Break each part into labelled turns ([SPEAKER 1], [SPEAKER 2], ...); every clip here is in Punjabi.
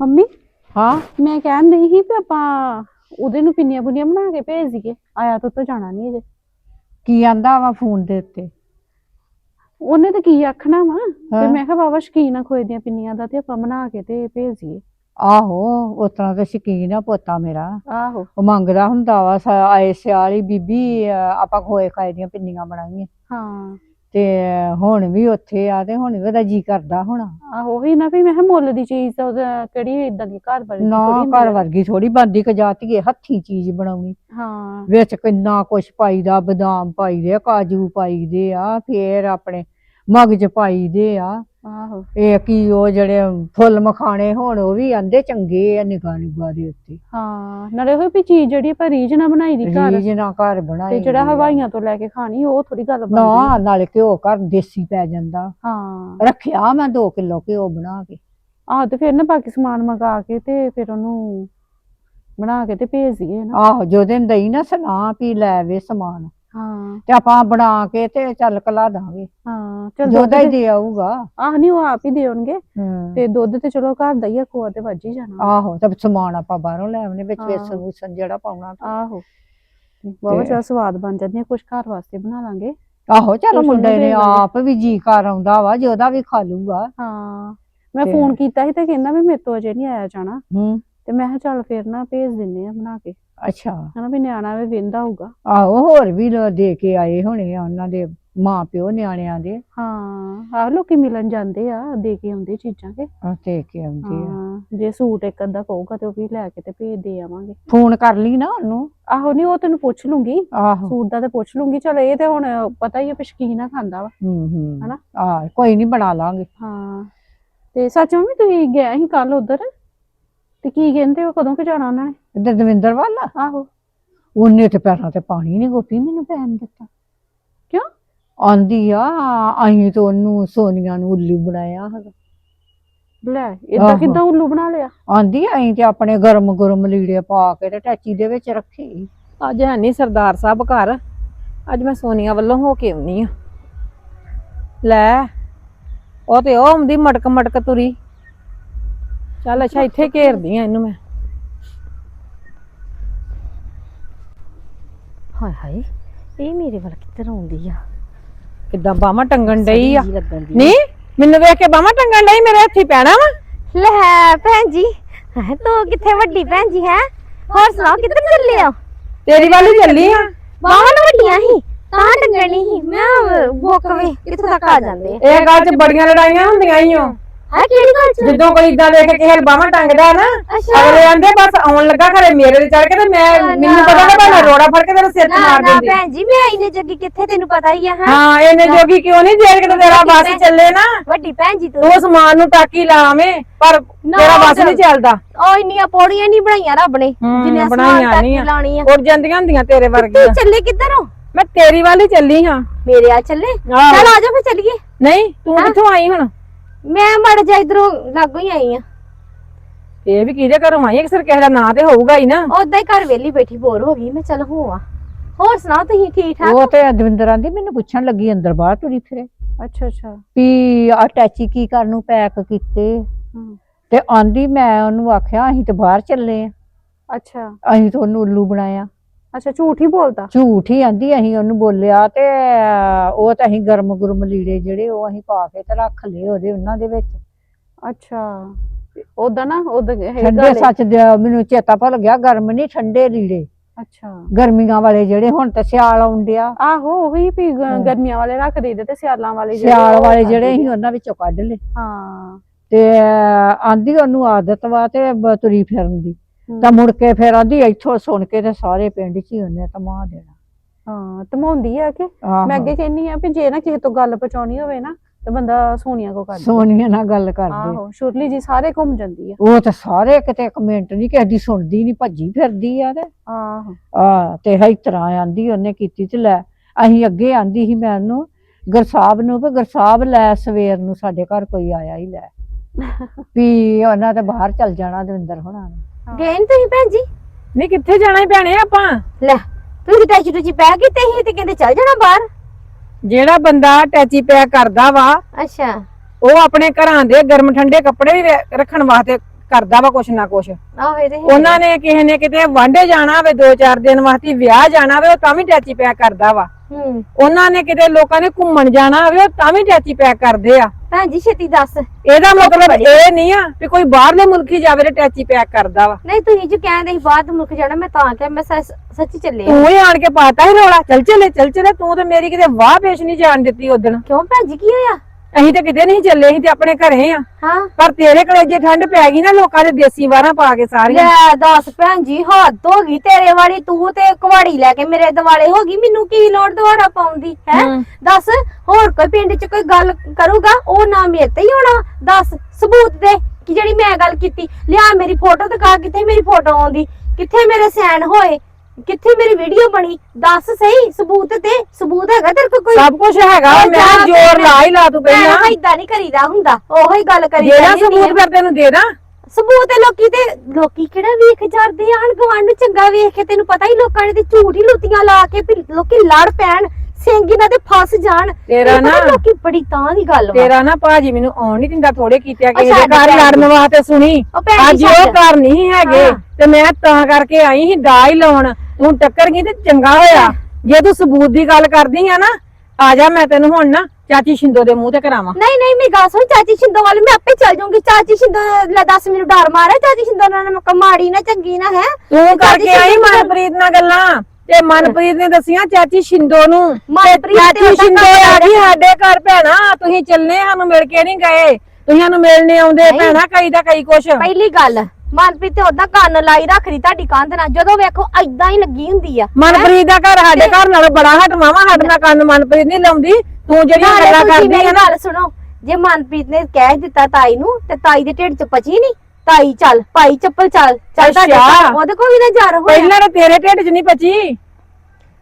[SPEAKER 1] ਮੰਮੀ?
[SPEAKER 2] ਹਾਂ?
[SPEAKER 1] ਮੈਂ ਕਹਿਣ ਡਈ ਸੀ ਵੀ ਆਪਾਂ ਉਹਦੇ ਨੂੰ ਪਿੰਨੀਆਂ ਪੁੰਨੀਆਂ ਬਣਾ ਕੇ ਭੇਜ ਦਈਏ। ਆਇਆ ਤਾਂ ਉੱਤੋਂ ਜਾਣਾ ਨਹੀਂ ਅਜੇ
[SPEAKER 2] ਕੀ ਆਂਦਾ ਵਾ ਫੋਨ ਦੇ ਉੱਤੇ?
[SPEAKER 1] ਉਹਨੇ ਤਾਂ ਕੀ ਆਖਣਾ ਵਾ? ਤੇ।
[SPEAKER 2] ਮੈਂ
[SPEAKER 1] ਕਿਹਾ ਬਾਬਾ ਸ਼ਕੀਨ ਆ ਖੋਏ ਦੀਆਂ ਪਿੰਨੀਆਂ ਦਾ ਤੇ ਆਪਾਂ ਬਣਾ ਕੇ ਤੇ ਭੇਜ ਦਈਏ।
[SPEAKER 2] ਆਹੋ ਉਸ ਤਰ੍ਹਾਂ ਤੇ ਸ਼ਕੀਨ ਆ ਪੋਤਾ ਮੇਰਾ।
[SPEAKER 1] ਆਹੋ।
[SPEAKER 2] ਉਹ ਮੰਗਦਾ ਹੁੰਦਾ ਵਾ ਆਏ ਸਿਆਲੀ ਬੀਬੀ ਆਪਾਂ ਖੋਏ ਖਾਏ ਦੀਆਂ ਪਿੰਨੀਆਂ ਬਣਾਈਏ।
[SPEAKER 1] ਹਾਂ।
[SPEAKER 2] ਤੇ ਹੁਣ ਵੀ ਉੱਥੇ ਆ ਤੇ ਹੁਣ ਵੀ ਉਹਦਾ ਜੀ ਕਰਦਾ ਹੋਣਾ।
[SPEAKER 1] ਆਹੋ ਉਹੀ ਨਾ ਵੀ ਮੈਂ ਕਿਹਾ ਮੁੱਲ ਦੀ ਚੀਜ਼ ਉਹਦਾ ਕਿਹੜੀ ਇਦਾਂ ਦੀ ਘਰ ਵਾਲੀ
[SPEAKER 2] ਨਾ ਘਰ
[SPEAKER 1] ਆ।
[SPEAKER 2] ਵਰਗੀ ਥੋੜੀ ਬੰਦੀ ਕਜਾਤੀਏ ਹੱਥੀ ਚੀਜ਼ ਬਣਾਉਣੀ।
[SPEAKER 1] ਹਾਂ।
[SPEAKER 2] ਵਿੱਚ ਕਿੰਨਾ ਕੁਛ ਪਾਈਦਾ ਬਦਾਮ ਪਾਈਦੇ ਆ ਕਾਜੂ ਪਾਈਦੇ ਆ ਫੇਰ ਆਪਣੇ ਮਗਜ ਪਾਈਦੇ ਆ।
[SPEAKER 1] ਆਹੋ।
[SPEAKER 2] ਇਹ ਕੀ ਉਹ ਜਿਹੜੇ ਫੁੱਲ ਮਖਾਣੇ ਹੋਣ ਉਹ ਵੀ ਆਂਦੇ ਚੰਗੇ ਆ ਨਿਗਾਹ ਨਿਗਾਹ ਦੇ ਉੱਤੇ।
[SPEAKER 1] ਹਾਂ ਨਾਲੇ ਉਹ ਵੀ ਚੀਜ਼ ਜਿਹੜੀ ਆਪਾਂ ਰੀਝ ਨਾ ਬਣਾਈ ਦੀ ਘਰ।
[SPEAKER 2] ਰੀਜ ਨਾ ਘਰ ਬਣਾਈ
[SPEAKER 1] ਤੇ ਜਿਹੜਾ। ਹਵਾਈਆਂ ਤੋਂ ਲੈ ਕੇ ਖਾਣੀ ਉਹ ਥੋੜੀ ਗੱਲ ਬਣਦੀ
[SPEAKER 2] ਨਾ ਨਾਲੇ ਘਿਓ ਘਰ ਦੇਸੀ ਪੈ ਜਾਂਦਾ।
[SPEAKER 1] ਹਾਂ।
[SPEAKER 2] ਰੱਖਿਆ ਮੈਂ 2 ਕਿਲੋ ਘਿਓ ਬਣਾ ਕੇ।
[SPEAKER 1] ਆਹ ਤੇ ਫਿਰ ਨਾ ਬਾਕੀ ਸਮਾਨ ਮੰਗਾ ਕੇ ਤੇ ਫਿਰ ਉਹਨੂੰ ਬਣਾ ਕੇ ਤੇ ਭੇਜ ਦਈਏ ਨਾ।
[SPEAKER 2] ਆਹੋ ਜੋ ਦਿਨ ਦਈ ਨਾ ਸੁਣਾ ਵੀ ਲੈ ਵੇ ਸਮਾਨ।
[SPEAKER 1] ਹਾਂ।
[SPEAKER 2] ਤੇ ਆਪਾਂ ਬਣਾ ਕੇ ਤੇ ਚੱਲ ਕਲਾ ਦਾਂਗੇ।
[SPEAKER 1] ਹਾਂ ਚਲ ਦੁੱਧ
[SPEAKER 2] ਹੀ ਦੇ ਆਊਗਾ।
[SPEAKER 1] ਆਹ ਨਹੀਂ ਉਹ ਆਪ ਹੀ ਦੇਣਗੇ।
[SPEAKER 2] ਹੂੰ।
[SPEAKER 1] ਤੇ ਦੁੱਧ ਤੇ ਚਲੋ ਘਰ ਦਾ ਹੀ ਆ ਖੋਆ ਤੇ ਵੱਜ ਹੀ ਜਾਣਾ।
[SPEAKER 2] ਆਹੋ ਤੇ ਸਮਾਨ ਆਪਾਂ ਬਾਹਰੋਂ ਲੈ ਆਉਣੇ ਵਿੱਚ। ਵੇਸਣ ਵੂਸਣ ਜਿਹੜਾ ਪਾਉਣਾ
[SPEAKER 1] ਆਹੋ। ਬਹੁਤ ਜ਼ਿਆਦਾ ਸਵਾਦ ਬਣ ਜਾਂਦੀਆਂ ਕੁਝ ਘਰ ਵਾਸਤੇ ਬਣਾ ਲਾਂਗੇ।
[SPEAKER 2] ਆਹੋ ਚਲ ਮੁੰਡੇ ਨੇ। ਆਪ ਵੀ ਜੀ ਕਰ ਆਉਂਦਾ ਵਾ ਜੇ ਉਹਦਾ ਵੀ ਖਾ ਲੂਗਾ।
[SPEAKER 1] ਹਾਂ। ਮੈਂ ਫੋਨ ਕੀਤਾ ਸੀ ਤੇ ਕਹਿੰਦਾ ਵੀ ਮੇਰੇ ਤੋਂ ਅਜੇ ਨਹੀਂ ਆਇਆ ਜਾਣਾ।
[SPEAKER 2] ਹੂੰ।
[SPEAKER 1] ਤੇ ਮੈਂ ਕਿਹਾ ਚੱਲ ਫਿਰ ਨਾ ਭੇਜ ਦਿੰਨੇ ਆ ਬਣਾ ਕੇ।
[SPEAKER 2] ਅੱਛਾ।
[SPEAKER 1] ਹਨਾ ਵੀ ਨਿਆਣਾ ਵੀ ਵਿੰਦਾ ਹੋਊਗਾ।
[SPEAKER 2] ਆਹੋ ਹੋਰ ਵੀ ਲੋ- ਦੇ ਕੇ ਆਏ ਹੋਣੇ ਆ ਉਹਨਾਂ ਦੇ ਮਾਂ ਪਿਓ ਨਿਆਣਿਆਂ ਦੇ।
[SPEAKER 1] ਹਾਂ ਆਹ ਲੋਕੀ ਮਿਲਣ ਜਾਂਦੇ ਆ ਦੇ ਕੇ ਆਉਂਦੇ ਚੀਜ਼ਾਂ ਕੇ।
[SPEAKER 2] ਆ ਦੇ ਕੇ ਆਉਂਦੇ ਆ।
[SPEAKER 1] ਹਾਂ ਜੇ ਸੂਟ ਇੱਕ ਅੱਧਾ ਕਹੂਗਾ ਤੇ ਉਹ ਵੀ ਲੈ ਕੇ ਤੇ ਭੇਜ ਦੇ ਆਵਾਂਗੇ।
[SPEAKER 2] ਫੋਨ ਕਰ ਲਈ ਨਾ ਉਹਨੂੰ।
[SPEAKER 1] ਆਹੋ ਨਹੀਂ ਉਹ ਤੈਨੂੰ ਪੁੱਛ ਲੂੰਗੀ।
[SPEAKER 2] ਆਹੋ।
[SPEAKER 1] ਸੂਟ ਦਾ ਤੇ ਪੁੱਛ ਲੂੰਗੀ ਚਲ ਇਹ ਤੇ ਹੁਣ ਪਤਾ ਹੀ ਆ ਪਸ਼ਕੀਨ ਆ ਖਾਂਦਾ ਵਾ।
[SPEAKER 2] ਹੂੰ ਹੂੰ।
[SPEAKER 1] ਹਨਾ?
[SPEAKER 2] ਆ ਕੋਈ ਨਹੀਂ ਬਣਾ ਲਾਂਗੇ।
[SPEAKER 1] ਹਾਂ ਤੇ ਸੱਚ ਮੰਮੀ ਤੁਸੀਂ ਗਿਆ ਸੀ ਕੱਲ ਉਧਰ? ਤੇ ਕੀ ਕਹਿੰਦੇ ਉਹ ਕਦੋਂ ਕਿ ਜਾਣਾ ਉਹਨਾਂ ਨੇ?
[SPEAKER 2] ਇੱਧਰ ਦਵਿੰਦਰ ਵੱਲ
[SPEAKER 1] ਆਹੋ।
[SPEAKER 2] ਉਹਨੇ ਤੇ ਪੈਰਾਂ ਤੇ ਪਾਣੀ ਨਹੀਂ ਗੋਪੀ ਮੈਨੂੰ ਪੈਣ ਦਿੱਤਾ।
[SPEAKER 1] ਕਿਉਂ?
[SPEAKER 2] ਆਂਦੀ ਆ ਆਈ ਤੋਂ ਉਹਨੂੰ ਸੋਨੀਆ ਨੂੰ ਉੱਲੂ ਬਣਾਇਆ ਹੈਗਾ।
[SPEAKER 1] ਲੈ ਇਦਾਂ
[SPEAKER 2] ਆਹੋ।
[SPEAKER 1] ਕਿਦਾਂ ਉੱਲੂ ਬਣਾ ਲਿਆ?
[SPEAKER 2] ਆਂਦੀ ਆਈ ਤੇ ਆਪਣੇ ਗਰਮ ਗਰਮ ਲੀੜੇ ਪਾ ਕੇ ਤੇ ਟੈਚੀ ਦੇ ਵਿੱਚ ਰੱਖੀ।
[SPEAKER 3] ਅੱਜ ਹੈ ਨਹੀਂ ਸਰਦਾਰ ਸਾਹਿਬ ਘਰ। ਅੱਜ ਮੈਂ ਸੋਨੀਆ ਵੱਲੋਂ ਹੋ ਕੇ ਆਉਣੀ ਆ। ਲੈ ਉਹ ਤੇ ਉਹ ਆਉਂਦੀ ਮਟਕ ਮਟਕ ਤੁਰੀ। ਚੱਲ ਅੱਛਾ ਇੱਥੇ ਘੇਰਦੀ ਆ ਇਹਨੂੰ ਮੈਂ। ਹਾਏ ਹਾਏ ਇਹ ਮੇਰੇ ਵੱਲ ਕਿੱਧਰ ਆਉਂਦੀ ਆ? ਕਿੱਦਾਂ ਬਾਹਾਂ ਟੰਗਣ ਡਈ ਆ?
[SPEAKER 4] ਲੱਗਣ ਦੀ
[SPEAKER 3] ਨਹੀਂ ਮੈਨੂੰ ਵੇਖ ਕੇ ਬਾਹਾਂ ਟੰਗਣ ਡਈ ਮੇਰੇ ਹੱਥੀ ਪੈਣਾ ਵਾ।
[SPEAKER 4] ਲੈ ਭੈਣ ਜੀ। ਹੈਂ, ਤੂੰ ਕਿੱਥੇ ਵੱਡੀ ਭੈਣ ਜੀ ਹੈ? ਹੋਰ ਸੁਣਾਓ ਕਿੱਧਰ ਚੱਲੇ ਹੋ?
[SPEAKER 3] ਤੇਰੀ ਵੱਲ ਹੀ ਚੱਲੀ ਆ।
[SPEAKER 4] ਬਾਹਾਂ ਤਾਂ ਵੱਡੀਆਂ ਹੀ ਤਾਂ ਟੰਗਣੀ ਸੀ। ਮੈਂ ਬੁੱਕ ਵੇ ਕਿੱਥੋਂ ਤੱਕ ਆ ਜਾਂਦੇ
[SPEAKER 3] ਇਹ ਗੱਲ 'ਚ ਬੜੀਆਂ ਲੜਾਈਆਂ ਹੁੰਦੀਆਂ ਈ ਓ।
[SPEAKER 4] ਹੈ ਕਿਹੜੀ ਗੱਲ ਚ?
[SPEAKER 3] ਜਦੋਂ ਕੋਈ ਇਦਾਂ ਦੇਖ ਕੇ ਨੂੰ ਬਾਹਾਂ ਟੰਗਦਾ ਨਾ
[SPEAKER 4] ਅੱਛਾ।
[SPEAKER 3] ਅਗਲੇ ਆਂਦੇ ਬਸ ਆਉਣ ਲੱਗਾ ਘਰੇ ਮੇਰੇ ਤੇ ਚੜ ਕੇ ਤੇ ਮੈਂ
[SPEAKER 4] ਨਾ,
[SPEAKER 3] ਮੈਨੂੰ ਪਤਾ ਨਾ। ਮੈਂ ਰੋੜਾ ਫੜ ਕੇ ਤੇਰੇ ਸਿਰ ਤੇ
[SPEAKER 4] ਨਾ
[SPEAKER 3] ਮਾਰ
[SPEAKER 4] ਨਾ
[SPEAKER 3] ਦਿੰਦੀ।
[SPEAKER 4] ਭੈਣ ਜੀ ਮੈਂ ਇਹਨੇ ਜੱਗੀ ਕਿੱਥੇ ਤੈਨੂੰ ਪਤਾ ਹੀ ਆ ਹਾਂ?
[SPEAKER 3] ਹਾਂ ਇਹਨੇ ਜੋਗੀ ਕਿਉਂ ਨਹੀਂ? ਜੇ ਕਿਤੇ ਤੇਰਾ ਬਸ ਚੱਲੇ ਨਾ
[SPEAKER 4] ਵੱਡੀ ਭੈਣ ਜੀ ਤੂੰ
[SPEAKER 3] ਤੂੰ ਸਮਾਨ ਨੂੰ ਟਾਕੀ ਲਾਵੇਂ ਪਰ
[SPEAKER 4] ਨਾ,
[SPEAKER 3] ਤੇਰਾ ਬਸ ਨਹੀਂ ਚੱਲਦਾ।
[SPEAKER 4] ਉਹ ਇੰਨੀਆਂ ਪੌੜੀਆਂ ਨਹੀਂ ਬਣਾਈਆਂ ਰੱਬ ਨੇ
[SPEAKER 3] ਹੂੰ,
[SPEAKER 4] ਜਿੰਨੀਆਂ
[SPEAKER 3] ਬਣਾਈਆਂ ਨਹੀਂ
[SPEAKER 4] ਟਾਕੀ
[SPEAKER 3] ਆ। ਉੱਡ ਜਾਂਦੀਆਂ ਹੁੰਦੀਆਂ ਤੇਰੇ ਵਰਗੀਆਂ
[SPEAKER 4] ਤੂੰ ਚੱਲੇ ਕਿੱਧਰ ਹੋ?
[SPEAKER 3] ਮੈਂ ਤੇਰੀ ਵੱਲ ਹੀ ਚੱਲੀ ਹਾਂ।
[SPEAKER 4] ਮੇਰੇ ਆ ਚੱਲੇ?
[SPEAKER 3] ਆਹੋ।
[SPEAKER 4] ਚੱਲ ਆ ਜਾ ਫਿਰ ਚੱਲੀਏ।
[SPEAKER 3] ਨਹੀਂ ਤੂੰ ਕਿੱਥੋਂ ਆਈ ਹੁਣ?
[SPEAKER 4] ਮੈਂ ਮੜ ਜਾ ਇਧਰੋਂ ਲਾਗੋਂ ਹੀ ਆਈ ਆ।
[SPEAKER 3] ਇਹ ਵੀ ਕਿਹਦੇ ਘਰੋਂ ਆਈ ਹੈ ਕਿਸੇ ਕਿਸੇ ਦਾ ਨਾਂ ਤੇ ਹੋਊਗਾ ਹੀ ਨਾ।
[SPEAKER 4] ਉਦਾਂ ਹੀ ਘਰ ਵੇਲੀ ਬੈਠੀ ਬੋਰ ਹੋ ਗਈ। ਮੈਂ ਚੱਲ ਹੋਵਾਂ ਹੋਰ ਸੁਣਾਓ ਤੁਸੀਂ ਠੀਕ ਠਾਕ?
[SPEAKER 2] ਉਹ ਤੇ ਦਵਿੰਦਰ ਆਂਦੀ ਮੈਨੂੰ ਪੁੱਛਣ ਲੱਗੀ ਅੰਦਰ ਬਾਹਰ ਤੁਰੀ ਫਿਰੇ।
[SPEAKER 1] ਅੱਛਾ ਅੱਛਾ।
[SPEAKER 2] ਵੀ ਆ ਟੈਚੀ ਕੀ ਕਰਨ ਨੂੰ ਪੈਕ ਕੀਤੇ। ਤੇ ਆਂਦੀ ਮੈਂ ਉਹਨੂੰ ਆਖਿਆ ਅਸੀਂ ਤੇ ਬਾਹਰ ਚੱਲੇ ਆ।
[SPEAKER 1] ਅੱਛਾ।
[SPEAKER 2] ਅਸੀਂ ਤਾਂ ਉਹਨੂੰ ਉੱਲੂ ਬਣਾਇਆ।
[SPEAKER 1] ਅੱਛਾ ਝੂਠ ਹੀ ਬੋਲਦਾ?
[SPEAKER 2] ਝੂਠ ਹੀ ਆਂਦੀ ਅਸੀਂ ਉਹਨੂੰ ਬੋਲਿਆ ਤੇ ਉਹ ਤਾਂ ਅਸੀਂ ਗਰਮ ਗਰਮ ਲੀੜੇ ਜਿਹੜੇ ਉਹ ਅਸੀਂ ਪਾ ਕੇ ਤੇ ਰੱਖ ਲਏ ਉਹਦੇ ਉਹਨਾਂ ਦੇ ਵਿੱਚ।
[SPEAKER 1] ਅੱਛਾ ਉਦਾਂ ਨਾ ਉਦਾਂ
[SPEAKER 2] ਠੰਡੇ ਸੱਚ ਦੇ ਮੈਨੂੰ ਚੇਤਾ ਭੁੱਲ ਗਿਆ ਗਰਮ ਨਹੀਂ ਠੰਡੇ ਲੀੜੇ।
[SPEAKER 1] ਅੱਛਾ।
[SPEAKER 2] ਗਰਮੀਆਂ ਵਾਲੇ ਜਿਹੜੇ ਹੁਣ ਤਾਂ ਸਿਆਲ ਆਉਂਦਿਆ
[SPEAKER 1] ਆਹੋ ਉਹੀ ਵੀ। ਗਰਮੀਆਂ ਵਾਲੇ ਰੱਖ ਦਈਦੇ ਤੇ ਸਿਆਲਾਂ ਵਾਲੇ ਜਿਹੜੇ
[SPEAKER 2] ਸਿਆਲ ਵਾਲੇ ਜਿਹੜੇ। ਅਸੀਂ ਉਹਨਾਂ ਵਿੱਚੋਂ ਕੱਢ ਲਏ।
[SPEAKER 1] ਹਾਂ।
[SPEAKER 2] ਤੇ ਆਂਦੀ ਉਹਨੂੰ ਆਦਤ ਵਾ ਤੇ ਤੁਰੀ ਫਿਰਨ ਦੀ। ਤਾਂ ਮੁੜ ਕੇ ਫਿਰ ਆਂਦੀ ਇੱਥੋਂ ਸੁਣ ਕੇ ਤੇ ਸਾਰੇ ਪਿੰਡ 'ਚ ਹੀ ਉਹਨੇ ਤਮਾ ਦੇਣਾ।
[SPEAKER 1] ਹਾਂ ਧਮਾਉਂਦੀ ਆ ਕਿ। ਮੈਂ ਅੱਗੇ ਕਹਿੰਨੀ ਆ ਵੀ ਜੇ ਨਾ ਕਿਸੇ ਤੋਂ ਗੱਲ ਪਹੁੰਚਾਉਣੀ ਹੋਵੇ ਨਾ ਤੇ ਬੰਦਾ ਸੋਨੀਆ ਕੋ ਕਰ
[SPEAKER 2] ਸੋਨੀਆ ਨਾਲ ਗੱਲ ਕਰਦੇ।
[SPEAKER 1] ਆਹੋ ਸ਼ੁਰਲੀ ਜੀ ਸਾਰੇ ਘੁੰਮ ਜਾਂਦੀ ਆ।
[SPEAKER 2] ਉਹ ਤਾਂ ਸਾਰੇ ਕਿਤੇ ਕਮੈਂਟ ਨਹੀਂ ਕਿਸੇ ਦੀ ਸੁਣਦੀ ਨਹੀਂ ਭੱਜੀ ਫਿਰਦੀ ਆ ਤੇ।
[SPEAKER 1] ਆਹੋ।
[SPEAKER 2] ਆ ਤੇ ਇਸ ਤਰ੍ਹਾਂ ਆਂਦੀ ਉਹਨੇ ਕੀਤੀ ਤੇ ਲੈ ਅਸੀਂ ਅੱਗੇ ਆਂਦੀ ਸੀ ਮੈਂ ਉਹਨੂੰ ਗੁਰਸਾਹਿਬ ਨੂੰ ਵੀ ਗੁਰਸਾਹਿਬ ਲੈ ਸਵੇਰ ਨੂੰ ਸਾਡੇ ਘਰ ਕੋਈ ਆਇਆ ਹੀ ਲੈ। ਵੀ ਉਹਨਾਂ ਤੇ ਬਾਹਰ ਚੱਲ ਜਾਣਾ ਦਵਿੰਦਰ ਹੋਣਾ ਨੇ।
[SPEAKER 4] ਗਏ ਨੀ ਤੁਸੀਂ ਭੈਣ ਜੀ?
[SPEAKER 3] ਨਹੀਂ ਕਿੱਥੇ ਜਾਣਾ ਹੀ ਭੈਣੇ ਆਪਾਂ?
[SPEAKER 4] ਲੈ ਤੁਸੀਂ ਟੈਚੀ ਟੂਚੀ ਪੈ ਗਈ ਤੇ ਹੀ ਤੇ ਕਹਿੰਦੇ ਚੱਲ ਜਾਣਾ ਬਾਹਰ।
[SPEAKER 3] ਜਿਹੜਾ ਬੰਦਾ ਟੈਚੀ ਪੈਕ ਕਰਦਾ ਵਾ
[SPEAKER 4] ਅੱਛਾ।
[SPEAKER 3] ਉਹ ਆਪਣੇ ਘਰਾਂ ਦੇ ਗਰਮ ਠੰਡੇ ਕੱਪੜੇ ਵੀ ਵੇ- ਰੱਖਣ ਵਾਸਤੇ ਕਰਦਾ ਵਾ ਕੁਛ ਨਾ ਕੁਛ।
[SPEAKER 4] ਆਹੋ
[SPEAKER 3] ਉਹਨਾਂ ਨੇ ਕਿਸੇ ਨੇ ਕਿਤੇ ਵਾਂਢੇ ਜਾਣਾ ਹੋਵੇ ਦੋ ਚਾਰ ਦਿਨ ਵਾਸਤੇ ਵਿਆਹ ਜਾਣਾ ਹੋਵੇ ਉਹ ਤਾਂ ਵੀ ਟੈਚੀ ਪੈਕ ਕਰਦਾ ਵਾ।
[SPEAKER 4] ਹੂੰ
[SPEAKER 3] ਉਹਨਾਂ ਨੇ ਕਿਤੇ ਲੋਕਾਂ ਨੇ ਘੁੰਮਣ ਜਾਣਾ ਹੋਵੇ ਉਹ ਤਾਂ ਵੀ ਟੈਚੀ ਪੈਕ ਕਰਦੇ ਆ।
[SPEAKER 4] ਭੈਣ ਜੀ ਛੇਤੀ ਦੱਸ।
[SPEAKER 3] ਇਹਦਾ ਮਤਲਬ ਇਹ ਨਹੀਂ ਆ ਵੀ ਕੋਈ ਬਾਹਰਲੇ ਮੁਲਕ ਹੀ ਜਾਵੇ ਤੇ ਟੈਚੀ ਪੈਕ ਕਰਦਾ ਵਾ।
[SPEAKER 4] ਨਹੀਂ ਤੁਸੀਂ ਜੋ ਕਹਿੰਦੇ ਸੀ ਬਾਹਰ ਮੁਲਕ ਜਾਣਾ ਮੈਂ ਤਾਂ ਕਿਹਾ ਮੈਂ ਸੱਚ- ਸੱਚੀ ਚੱਲੇ ਆ।
[SPEAKER 3] ਤੂੰ ਹੀ ਆਣ ਕੇ ਪਾਤਾ ਹੀ ਰੌਲਾ। ਚੱਲ ਚੱਲੇ ਚੱਲ ਚੱਲੇ ਤੂੰ ਤੇ ਮੇਰੀ ਕਿਤੇ ਵਾਹ ਪੇਸ਼ ਨਹੀਂ ਜਾਣ ਦਿੱਤੀ ਉਦਣ
[SPEAKER 4] ਕਿਉਂ ਭੈਣ ਜੀ ਕੀ ਹੋਇਆ?
[SPEAKER 3] ਅਸੀਂ ਤੇ ਕਿਤੇ ਨਹੀਂ ਚੱਲੇ ਅਸੀਂ ਤੇ ਆਪਣੇ ਘਰੇ ਆ।
[SPEAKER 4] ਹਾਂ।
[SPEAKER 3] ਪਰ ਤੇਰੇ ਕਲੇਜੇ ਠੰਡ ਪੈ ਗਈ ਨਾ ਲੋਕਾਂ ਦੇ ਦੇਸੀ ਵਾਰਾਂ ਪਾ ਕੇ ਸਾਰੀਆਂ।
[SPEAKER 4] ਲੈ ਦੱਸ ਭੈਣ ਜੀ ਹੱਦ ਹੋ ਗਈ ਤੇਰੇ ਵਾਲੀ ਤੂੰ ਤੇ ਕੁਵਾੜੀ ਲੈ ਕੇ ਮੇਰੇ ਦਿਵਾਲੇ ਹੋ ਗਈ ਮੈਨੂੰ ਕੀ ਲੋੜ ਦੁਆਰਾ ਪਾਉਂਦੀ ਹੈ?
[SPEAKER 3] ਹੂੰ।
[SPEAKER 4] ਦੱਸ ਹੋਰ ਕੋਈ ਪਿੰਡ 'ਚ ਕੋਈ ਗੱਲ ਕਰੂਗਾ? ਉਹ ਨਾ ਮੇਰੇ ਤੇ ਹੀ ਹੋਣਾ ਦੱਸ ਸਬੂਤ ਦੇ ਕਿ ਜਿਹੜੀ ਮੈਂ ਗੱਲ ਕੀਤੀ। ਲਿਆ ਮੇਰੀ ਫੋਟੋ ਦਿਖਾ ਕਿੱਥੇ ਮੇਰੀ ਫੋਟੋ ਆਉਂਦੀ ਕਿੱਥੇ ਮੇਰੇ ਸੈਨ ਹੋਏ ਕਿੱਥੇ ਮੇਰੀ ਵੀਡੀਓ ਬਣੀ? ਦੱਸ ਸਹੀ ਸਬੂਤ ਦੇ ਸਬੂਤ ਹੈਗਾ ਤੇਰੇ ਕੋਲ ਕੋਈ?
[SPEAKER 3] ਸਭ ਕੁਝ ਹੈਗਾ ਵਾ, ਮੈਂ ਜ਼ੋਰ ਲਾ ਹੀ ਲਾ ਤੂੰ
[SPEAKER 4] ਮੈਂ
[SPEAKER 3] ਪਹਿਲਾਂ।
[SPEAKER 4] ਇਦਾਂ ਨਹੀਂ ਕਰੀਦਾ ਹੁੰਦਾ ਉਹੋ ਹੀ ਗੱਲ ਕਰੀ
[SPEAKER 3] ਜਿਹੜਾ
[SPEAKER 4] ਜਾਂਦੀ ਹੁੰਦੀ ਆ।
[SPEAKER 3] ਸਬੂਤ ਫਿਰ ਤੈਨੂੰ ਦੇ ਦਾਂ?
[SPEAKER 4] ਸਬੂਤ ਹੈ ਲੋਕੀ ਤੇ ਲੋਕੀ ਕਿਹੜਾ ਵੇਖ ਜਾਂਦੇ ਆਣ ਗਵਾਂਢ ਨੂੰ ਚੰਗਾ ਵੇਖ ਕੇ ਤੈਨੂੰ ਪਤਾ ਹੀ ਲੋਕਾਂ ਨੇ ਤੇ ਝੂਠ ਹੀ ਲੁੱਤੀਆਂ ਲਾ ਕੇ ਵੀ ਲੋਕੀ ਲੜ ਪੈਣ ਸਿੰਘ ਇਹਨਾਂ ਦੇ ਫਸ ਜਾਣ।
[SPEAKER 3] ਤੇਰਾ
[SPEAKER 4] ਤੈਨੂੰ ਪਤਾ
[SPEAKER 3] ਨਾ-
[SPEAKER 4] ਲੋਕੀ ਬੜੀ ਤਾਂ ਦੀ ਗੱਲ ਵਾ।
[SPEAKER 3] ਤੇਰਾ ਨਾ ਭਾਜੀ ਮੈਨੂੰ ਆਉਣ ਨਹੀਂ ਦਿੰਦਾ ਥੋੜੇ ਕੀਤਿਆ ਕਿਸੇ
[SPEAKER 4] ਅੱਛਾ,
[SPEAKER 3] ਘਰ ਲੜਨ। ਵਾਸਤੇ ਸੁਣੀ।
[SPEAKER 4] ਉਹ ਭੈਣ ਜੀ
[SPEAKER 3] ਅੱਜ ਉਹ
[SPEAKER 4] ਛੱਡ।
[SPEAKER 3] ਘਰ ਨਹੀਂ ਹੈਗੇ
[SPEAKER 4] ਹਾਂ।
[SPEAKER 3] ਤੇ ਮੈਂ ਤਾਂ ਕਰਕੇ ਆਈ ਸੀ ਦਾ ਹੀ ਲਾਉਣ। ਤੂੰ ਟੱਕਰ ਗਈ ਤੇ ਚੰਗਾ ਹੋਇਆ। ਜੇ ਤੂੰ ਸਬੂਤ ਦੀ ਗੱਲ ਕਰਦੀ ਆ ਨਾ ਆ ਜਾ ਮੈਂ ਤੈਨੂੰ ਹੁਣ ਨਾ ਚਾਚੀ ਸ਼ਿੰਦੋ ਦੇ ਮੂੰਹ ਤੇ ਕਰਾਵਾਂ।
[SPEAKER 4] ਨਹੀਂ ਨਹੀਂ ਮੇਰੀ ਗੱਲ ਸੁਣ ਚਾਚੀ ਸ਼ਿੰਦੋ ਵਾਲੀ ਮੈਂ ਆਪੇ ਚੱਲ ਜਾਊਂਗੀ। ਚਾਚੀ ਸ਼ਿੰਦੋ ਲੈ ਦੱਸ ਮੈਨੂੰ ਡਰ ਮਾਰਿਆ ਚਾਚੀ ਸ਼ਿੰਦੋ ਨਾਲ ਮੈਂ ਮਾੜੀ ਨਾ ਚੰਗੀ ਨਾ ਹੈ।
[SPEAKER 3] ਤੂੰ ਕਰਕੇ ਆਈ ਮਨਪ੍ਰੀਤ ਨਾਲ ਗੱਲਾਂ। ਤੇ ਮਨਪ੍ਰੀਤ ਨੇ ਦੱਸੀਆਂ ਚਾਚੀ ਸ਼ਿੰਦੋ ਨੂੰ।
[SPEAKER 4] ਮਨਪ੍ਰੀਤ
[SPEAKER 3] ਚਾਚੀ ਸ਼ਿੰਦੋ ਆ ਗਈ ਸਾਡੇ ਘਰ ਭੈਣਾ ਤੁਸੀਂ ਚੱਲਨੇ ਸਾਨੂੰ ਮਿਲ ਕੇ ਨਹੀਂ ਗਏ। ਤੁਸੀਂ ਸਾਨੂੰ ਮਿਲਣੇ ਆਉਂਦੇ। ਭੈਣਾ ਕਈ ਦਾ ਕਈ ਕੁਛ।
[SPEAKER 4] ਪਹਿਲੀ ਗੱਲ ਮਨਪ੍ਰੀਤ ਤੇ ਉਹਦਾ ਕੰਨ ਲਾਈ ਰੱਖਦੀ ਤੁਹਾਡੀ ਕੰਧ ਨਾਲ ਜਦੋਂ ਵੇਖੋ ਐਦਾਂ ਹੀ ਲੱਗੀ ਹੁੰਦੀ ਆ।
[SPEAKER 3] ਮਨਪ੍ਰੀਤ ਦਾ ਘਰ ਸਾਡੇ ਘਰ ਨਾਲੋਂ ਬੜਾ ਹਟਵਾ ਵਾ ਸਾਡੇ ਨਾਲ ਕੰਨ ਮਨਪ੍ਰੀਤ ਨਹੀਂ ਲਾਉਂਦੀ। ਤੂੰ ਜਿਹੜੀਆਂ
[SPEAKER 4] ਨਾਲੇ
[SPEAKER 3] ਗੱਲਾਂ
[SPEAKER 4] ਤੁਸੀਂ
[SPEAKER 3] ਕਰਦੀ
[SPEAKER 4] ਮੇਰੀ
[SPEAKER 3] ਆ ਨਾ।
[SPEAKER 4] ਗੱਲ ਸੁਣੋ ਜੇ ਮਨਪ੍ਰੀਤ ਨੇ ਕਹਿ ਦਿੱਤਾ ਤਾਈ ਨੂੰ ਤੇ ਤਾਈ ਦੇ ਢਿੱਡ 'ਚ ਪਚੀ ਨਹੀਂ? ਤਾਈ ਚੱਲ ਭਾਈ ਚੱਪਲ ਚੱਲ ਚੱਲ ਤੁਹਾਡੇ
[SPEAKER 3] ਅੱਛਾ।
[SPEAKER 4] ਘਰ, ਉਹਦੇ ਕੋਲ ਵੀ ਨਾ ਜਰ ਹੋਇਆ।
[SPEAKER 3] ਪਹਿਲਾਂ ਤਾਂ ਤੇਰੇ ਢਿੱਡ 'ਚ ਨਹੀਂ ਪਚੀ।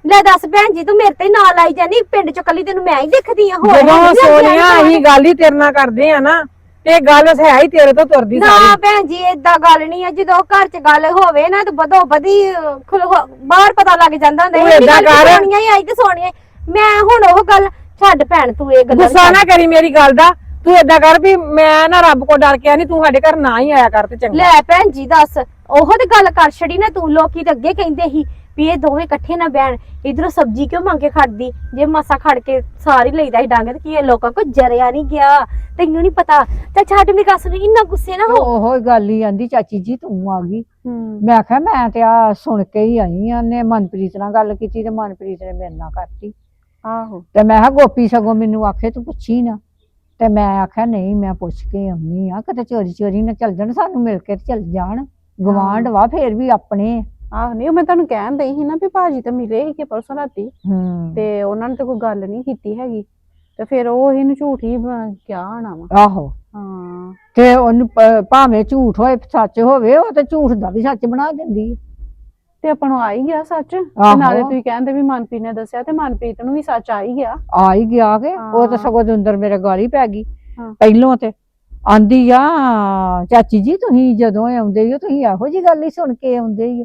[SPEAKER 4] ਲੈ ਦੱਸ ਭੈਣ ਜੀ ਤੂੰ ਮੇਰੇ ਤੇ ਹੀ ਨਾਲ ਆਈ ਜਾਨੀ ਪਿੰਡ 'ਚ ਕੱਲੀ ਤੈਨੂੰ ਮੈਂ ਹੀ ਦਿਖਦੀ ਆ ਹੋਰ
[SPEAKER 3] ਜਦੋਂ ਸੋਨੀਆ ਅਸੀਂ ਗੱਲ ਹੀ ਤੇਰੇ ਨਾਲ ਕਰਦੇ ਆ ਨਾ। ਤੇ ਗੱਲ ਹੈ ਹੀ ਤੇਰੇ ਤੋਂ ਤੁਰਦੀ
[SPEAKER 4] ਨਾ
[SPEAKER 3] ਸਾਰੀ।
[SPEAKER 4] ਭੈਣ ਜੀ ਏਦਾਂ ਗੱਲ ਨਹੀਂ ਆ ਜਦੋਂ ਘਰ 'ਚ ਗੱਲ ਹੋਵੇ ਨਾ ਤੇ ਬਦੋ ਬਦੀ ਹੋ- ਬਾਹਰ ਪਤਾ ਲੱਗ ਜਾਂਦਾ ਹੁੰਦਾ
[SPEAKER 3] ਤੂੰ ਏਦਾਂ ਕਰ।
[SPEAKER 4] ਸੋਨੀਆ ਹੀ ਆਈ ਤੇ ਸੋਨੀਆ ਹੀ। ਮੈਂ ਹੁਣ ਉਹ ਗੱਲ ਛੱਡ ਭੈਣ ਤੂੰ ਇਹ ਗੱਲ
[SPEAKER 3] ਗੁੱਸਾ ਨਾ ਕਰੀ ਮੇਰੀ ਗੱਲ ਦਾ। ਤੂੰ ਏਦਾਂ ਕਰ ਵੀ ਮੈਂ ਨਾ ਰੱਬ ਕੋ ਡਰ ਕੇ ਆ ਨਹੀਂ ਤੂੰ ਸਾਡੇ ਘਰ ਨਾ ਹੀ ਆਇਆ ਕਰ ਤੇ ਚੰਗਾ।
[SPEAKER 4] ਲੈ ਭੈਣ ਜੀ ਦੱਸ ਉਹ ਤੇ ਗੱਲ ਕਰ ਛੜੀ ਨਾ ਤੂੰ ਲੋਕੀ ਤੇ ਅੱਗੇ ਕਹਿੰਦੇ ਸੀ। ਵੀ ਇਹ ਦੋਵੇਂ ਇਕੱਠੇ ਨਾ ਬਹਿਣ ਇਧਰੋਂ ਸਬਜ਼ੀ ਕਿਉਂ ਮੰਗ ਕੇ ਖੜਦੀ? ਜੇ ਮਾਸਾ ਖੜ ਕੇ ਸਾਰੀ ਲਈਦਾ ਹੀ ਡਾਂਗੇ ਤੇ ਕੀ ਇਹ ਲੋਕਾਂ ਕੋ ਜਰਿਆ ਨਹੀਂ ਗਿਆ? ਤੈਨੂੰ ਨਹੀਂ ਪਤਾ? ਤੇ ਛੱਡ ਮੇਰੀ ਗੱਲ ਸੁਣ ਇੰਨਾ ਗੁੱਸੇ ਨਾ ਹੋ।
[SPEAKER 2] ਉਹੋ ਗੱਲ ਹੀ ਆਂਦੀ ਚਾਚੀ ਜੀ ਤੂੰ ਆ ਗਈ। ਮੈਂ ਕਿਹਾ ਮੈਂ ਤੇ ਆ ਸੁਣ ਕੇ ਹੀ ਆਈ ਆ ਨੇ ਮਨਪ੍ਰੀਤ ਨਾਲ ਗੱਲ ਕੀਤੀ ਤੇ ਮਨਪ੍ਰੀਤ ਨੇ ਮੇਰੇ ਨਾਲ ਕਰਤੀ।
[SPEAKER 1] ਆਹੋ।
[SPEAKER 2] ਤੇ ਮੈਂ ਕਿਹਾ ਗੋਪੀ ਸਗੋਂ ਮੈਨੂੰ ਆਖੇ ਤੂੰ ਪੁੱਛੀ ਨਾ। ਤੇ ਮੈਂ ਆਖਿਆ ਨਹੀਂ ਮੈਂ ਪੁੱਛ ਕੇ ਆਉਣੀ ਆ ਕਿਤੇ ਚੋਰੀ ਚੋਰੀ ਨਾ ਚੱਲ ਜਾਣ ਸਾਨੂੰ ਮਿਲ ਕੇ ਚੱਲ ਜਾਣ। ਗਵਾਂਢ ਵਾ ਫੇਰ ਵੀ ਆਪਣੇ।
[SPEAKER 1] ਆਹੋ ਨਹੀਂ ਉਹ ਮੈਂ ਤੁਹਾਨੂੰ ਕਹਿਣ ਦਈ ਸੀ ਨਾ ਵੀ ਭਾਜੀ ਤਾਂ ਮਿਲੇ ਸੀ ਕਿ ਪਰਸੋਂ ਰਾਤੀ
[SPEAKER 2] ਹੂੰ।
[SPEAKER 1] ਤੇ ਉਹਨਾਂ ਨੇ ਤਾਂ ਕੋਈ ਗੱਲ ਨਹੀਂ ਕੀਤੀ ਹੈਗੀ। ਤੇ ਫਿਰ ਉਹ ਇਹਨੂੰ ਝੂਠ ਹੀ ਬ- ਕਿਹਾ ਵਾ।
[SPEAKER 2] ਆਹੋ।
[SPEAKER 1] ਹਾਂ।
[SPEAKER 2] ਤੇ ਉਹਨੂੰ ਭਾਵੇਂ ਝੂਠ ਹੋਏ ਸੱਚ ਹੋਵੇ ਉਹ ਤੇ ਝੂਠ ਦਾ ਵੀ ਸੱਚ ਬਣਾ ਦਿੰਦੀ ਹੈ
[SPEAKER 1] ਤੇ ਆਪਾਂ ਨੂੰ ਆ ਹੀ ਗਿਆ ਸੱਚ। ਤੇ
[SPEAKER 2] ਆਹੋ।
[SPEAKER 1] ਨਾਲੇ ਤੁਸੀਂ ਕਹਿੰਦੇ ਵੀ ਮਨਪ੍ਰੀਤ ਨੇ ਦੱਸਿਆ ਤੇ ਮਨਪ੍ਰੀਤ ਨੂੰ ਵੀ ਸੱਚ ਆ ਹੀ ਗਿਆ।
[SPEAKER 2] ਆ ਹੀ ਗਿਆ ਕਿ ਉਹ ਤਾਂ
[SPEAKER 1] ਹਾਂ।
[SPEAKER 2] ਸਗੋਂ ਅੰਦਰ ਮੇਰੇ ਗਾਲੀ ਪੈ ਗਈ।
[SPEAKER 1] ਹਾਂ।
[SPEAKER 2] ਪਹਿਲੋਂ ਤੇ ਆਂਦੀ ਆ ਚਾਚੀ ਜੀ ਤੁਸੀਂ ਜਦੋਂ ਆਉਂਦੇ ਹੋ ਤੁਸੀਂ ਇਹੋ ਜੀ ਗੱਲ ਹੀ ਸੁਣ ਕੇ ਆਉਂਦੇ ਹੋ।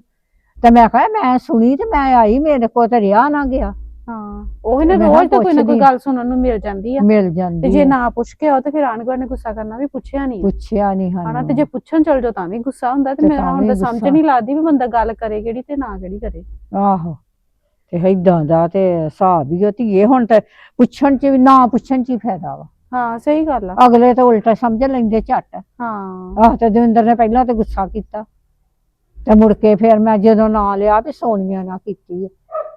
[SPEAKER 2] ਤੇ ਮੈਂ ਕਿਹਾ ਮੈਂ ਸੁਣੀ ਤੇ ਮੈਂ ਆਈ ਮੇਰੇ ਕੋਲ ਤੇ ਰਿਹਾ ਨਾ ਗਿਆ।
[SPEAKER 1] ਹਾਂ ਉਹ ਨੇ
[SPEAKER 2] ਮੈਂ ਕਿਹਾ
[SPEAKER 1] ਰੋਜ਼ ਤਾਂ ਕੋਈ ਨਾ ਕੋਈ
[SPEAKER 2] ਪੁੱਛਦੀ।
[SPEAKER 1] ਗੱਲ ਸੁਣਨ ਨੂੰ ਮਿਲ ਜਾਂਦੀ ਆ।
[SPEAKER 2] ਮਿਲ
[SPEAKER 1] ਤੇ
[SPEAKER 2] ਜਾਂਦੀ
[SPEAKER 1] ਜੇ। ਨਾ ਪੁੱਛ ਕੇ ਆਓ ਤੇ ਫਿਰ ਆਣ ਨੇ ਗੁੱਸਾ ਕਰਨਾ ਵੀ ਪੁੱਛਿਆ ਨਹੀਂ।
[SPEAKER 2] ਪੁੱਛਿਆ ਨਹੀਂ
[SPEAKER 1] ਹਨਾ
[SPEAKER 2] ਹਾਂ
[SPEAKER 1] ਤੇ ਜੇ ਪੁੱਛਣ ਚਲ ਜਾਓ ਤਾਂ ਵੀ ਗੁੱਸਾ ਹੁੰਦਾ ਤੇ
[SPEAKER 2] ਤੇ
[SPEAKER 1] ਮੇਰਾ
[SPEAKER 2] ਤਾਂ
[SPEAKER 1] ਹੁਣ
[SPEAKER 2] ਵੀ
[SPEAKER 1] ਤਾਂ ਸਮਝ
[SPEAKER 2] ਗੁੱਸਾ।
[SPEAKER 1] ਨਹੀਂ ਲੱਗਦੀ ਵੀ ਬੰਦਾ ਗੱਲ ਕਰੇ ਕਿਹੜੀ ਤੇ ਨਾ ਕਿਹੜੀ ਕਰੇ।
[SPEAKER 2] ਆਹੋ ਤੇ ਏਦਾਂ ਦਾ ਤੇ ਹਿਸਾਬ ਹੀ ਆ ਧੀਏ ਹੁਣ ਤੇ ਪੁੱਛਣ ਚ ਵੀ ਨਾ ਪੁੱਛਣ ਚ ਹੀ ਫਾਇਦਾ ਵਾ।
[SPEAKER 1] ਹਾਂ ਸਹੀ ਗੱਲ ਆ।
[SPEAKER 2] ਅਗਲੇ ਤਾਂ ਉਲਟਾ ਸਮਝ ਲੈਂਦੇ ਝੱਟ।
[SPEAKER 1] ਹਾਂ।
[SPEAKER 2] ਆਹ ਤੇ ਦਵਿੰਦਰ ਨੇ ਪਹਿਲਾਂ ਤੇ ਗੁੱਸਾ ਕੀਤਾ। ਤੇ ਮੁੜ ਕੇ ਫਿਰ ਮੈਂ ਜਦੋਂ ਨਾਂ ਲਿਆ ਵੀ ਸੋਨੀਆ ਨਾਲ ਕੀਤੀ ਆ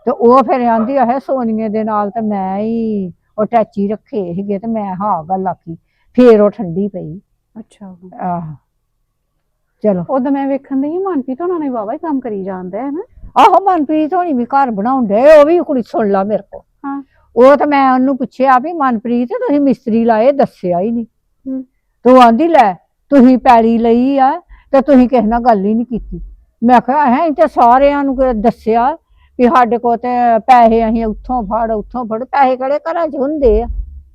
[SPEAKER 2] ਤੇ ਉਹ ਫਿਰ ਆਂਦੀ ਹੈ ਸੋਨੀਆ ਦੇ ਨਾਲ ਤੇ ਮੈਂ ਹੀ ਉਹ ਟੈਚੀ ਰੱਖੇ ਸੀਗੇ ਤੇ ਮੈਂ ਹਾਂ ਗੱਲ ਆਖੀ ਫੇਰ ਉਹ ਠੰਡੀ ਪਈ।
[SPEAKER 1] ਅੱਛਾ।
[SPEAKER 2] ਆਹ ਚਲੋ।
[SPEAKER 1] ਉਦੋਂ ਮੈਂ ਵੇਖਣ ਦੀ ਮਨਪ੍ਰੀਤ ਉਹਨਾਂ ਨੇ ਵਾਵਾ ਹੀ ਕੰਮ ਕਰੀ ਜਾਂਦਾ ਹੈ ਨਾ
[SPEAKER 2] ਆਹੋ ਮਨਪ੍ਰੀਤ ਹੋਣੀ ਵੀ ਘਰ ਬਣਾਉਂਦੇ ਉਹ ਵੀ ਕੁੜੀ ਸੁਣ ਲਾ ਮੇਰੇ ਕੋ
[SPEAKER 1] ਹਾਂ।
[SPEAKER 2] ਉਹ ਤਾਂ ਮੈਂ ਉਹਨੂੰ ਪੁੱਛਿਆ ਵੀ ਮਨਪ੍ਰੀਤ ਤੁਸੀਂ ਮਿਸਤਰੀ ਲਾਏ ਦੱਸਿਆ ਹੀ ਨਹੀਂ।
[SPEAKER 1] ਹੂੰ।
[SPEAKER 2] ਤੂੰ ਆਂਦੀ ਲੈ ਤੁਸੀਂ ਪੈਲੀ ਲਈ ਆ ਤੇ ਤੁਸੀਂ ਕਿਸੇ ਨਾਲ ਗੱਲ ਹੀ ਨਹੀਂ ਕੀਤੀ। ਮੈਂ ਕਿਹਾ ਹੈ ਤੇ ਸਾਰਿਆਂ ਨੂੰ ਕਿ- ਦੱਸਿਆ ਵੀ ਸਾਡੇ ਕੋਲ ਤੇ ਪੈਸੇ ਅਸੀਂ ਉੱਥੋਂ ਫੜ ਉੱਥੋਂ ਫੜ ਪੈਸੇ ਕਿਹੜੇ ਘਰਾਂ 'ਚ ਹੁੰਦੇ ਆ?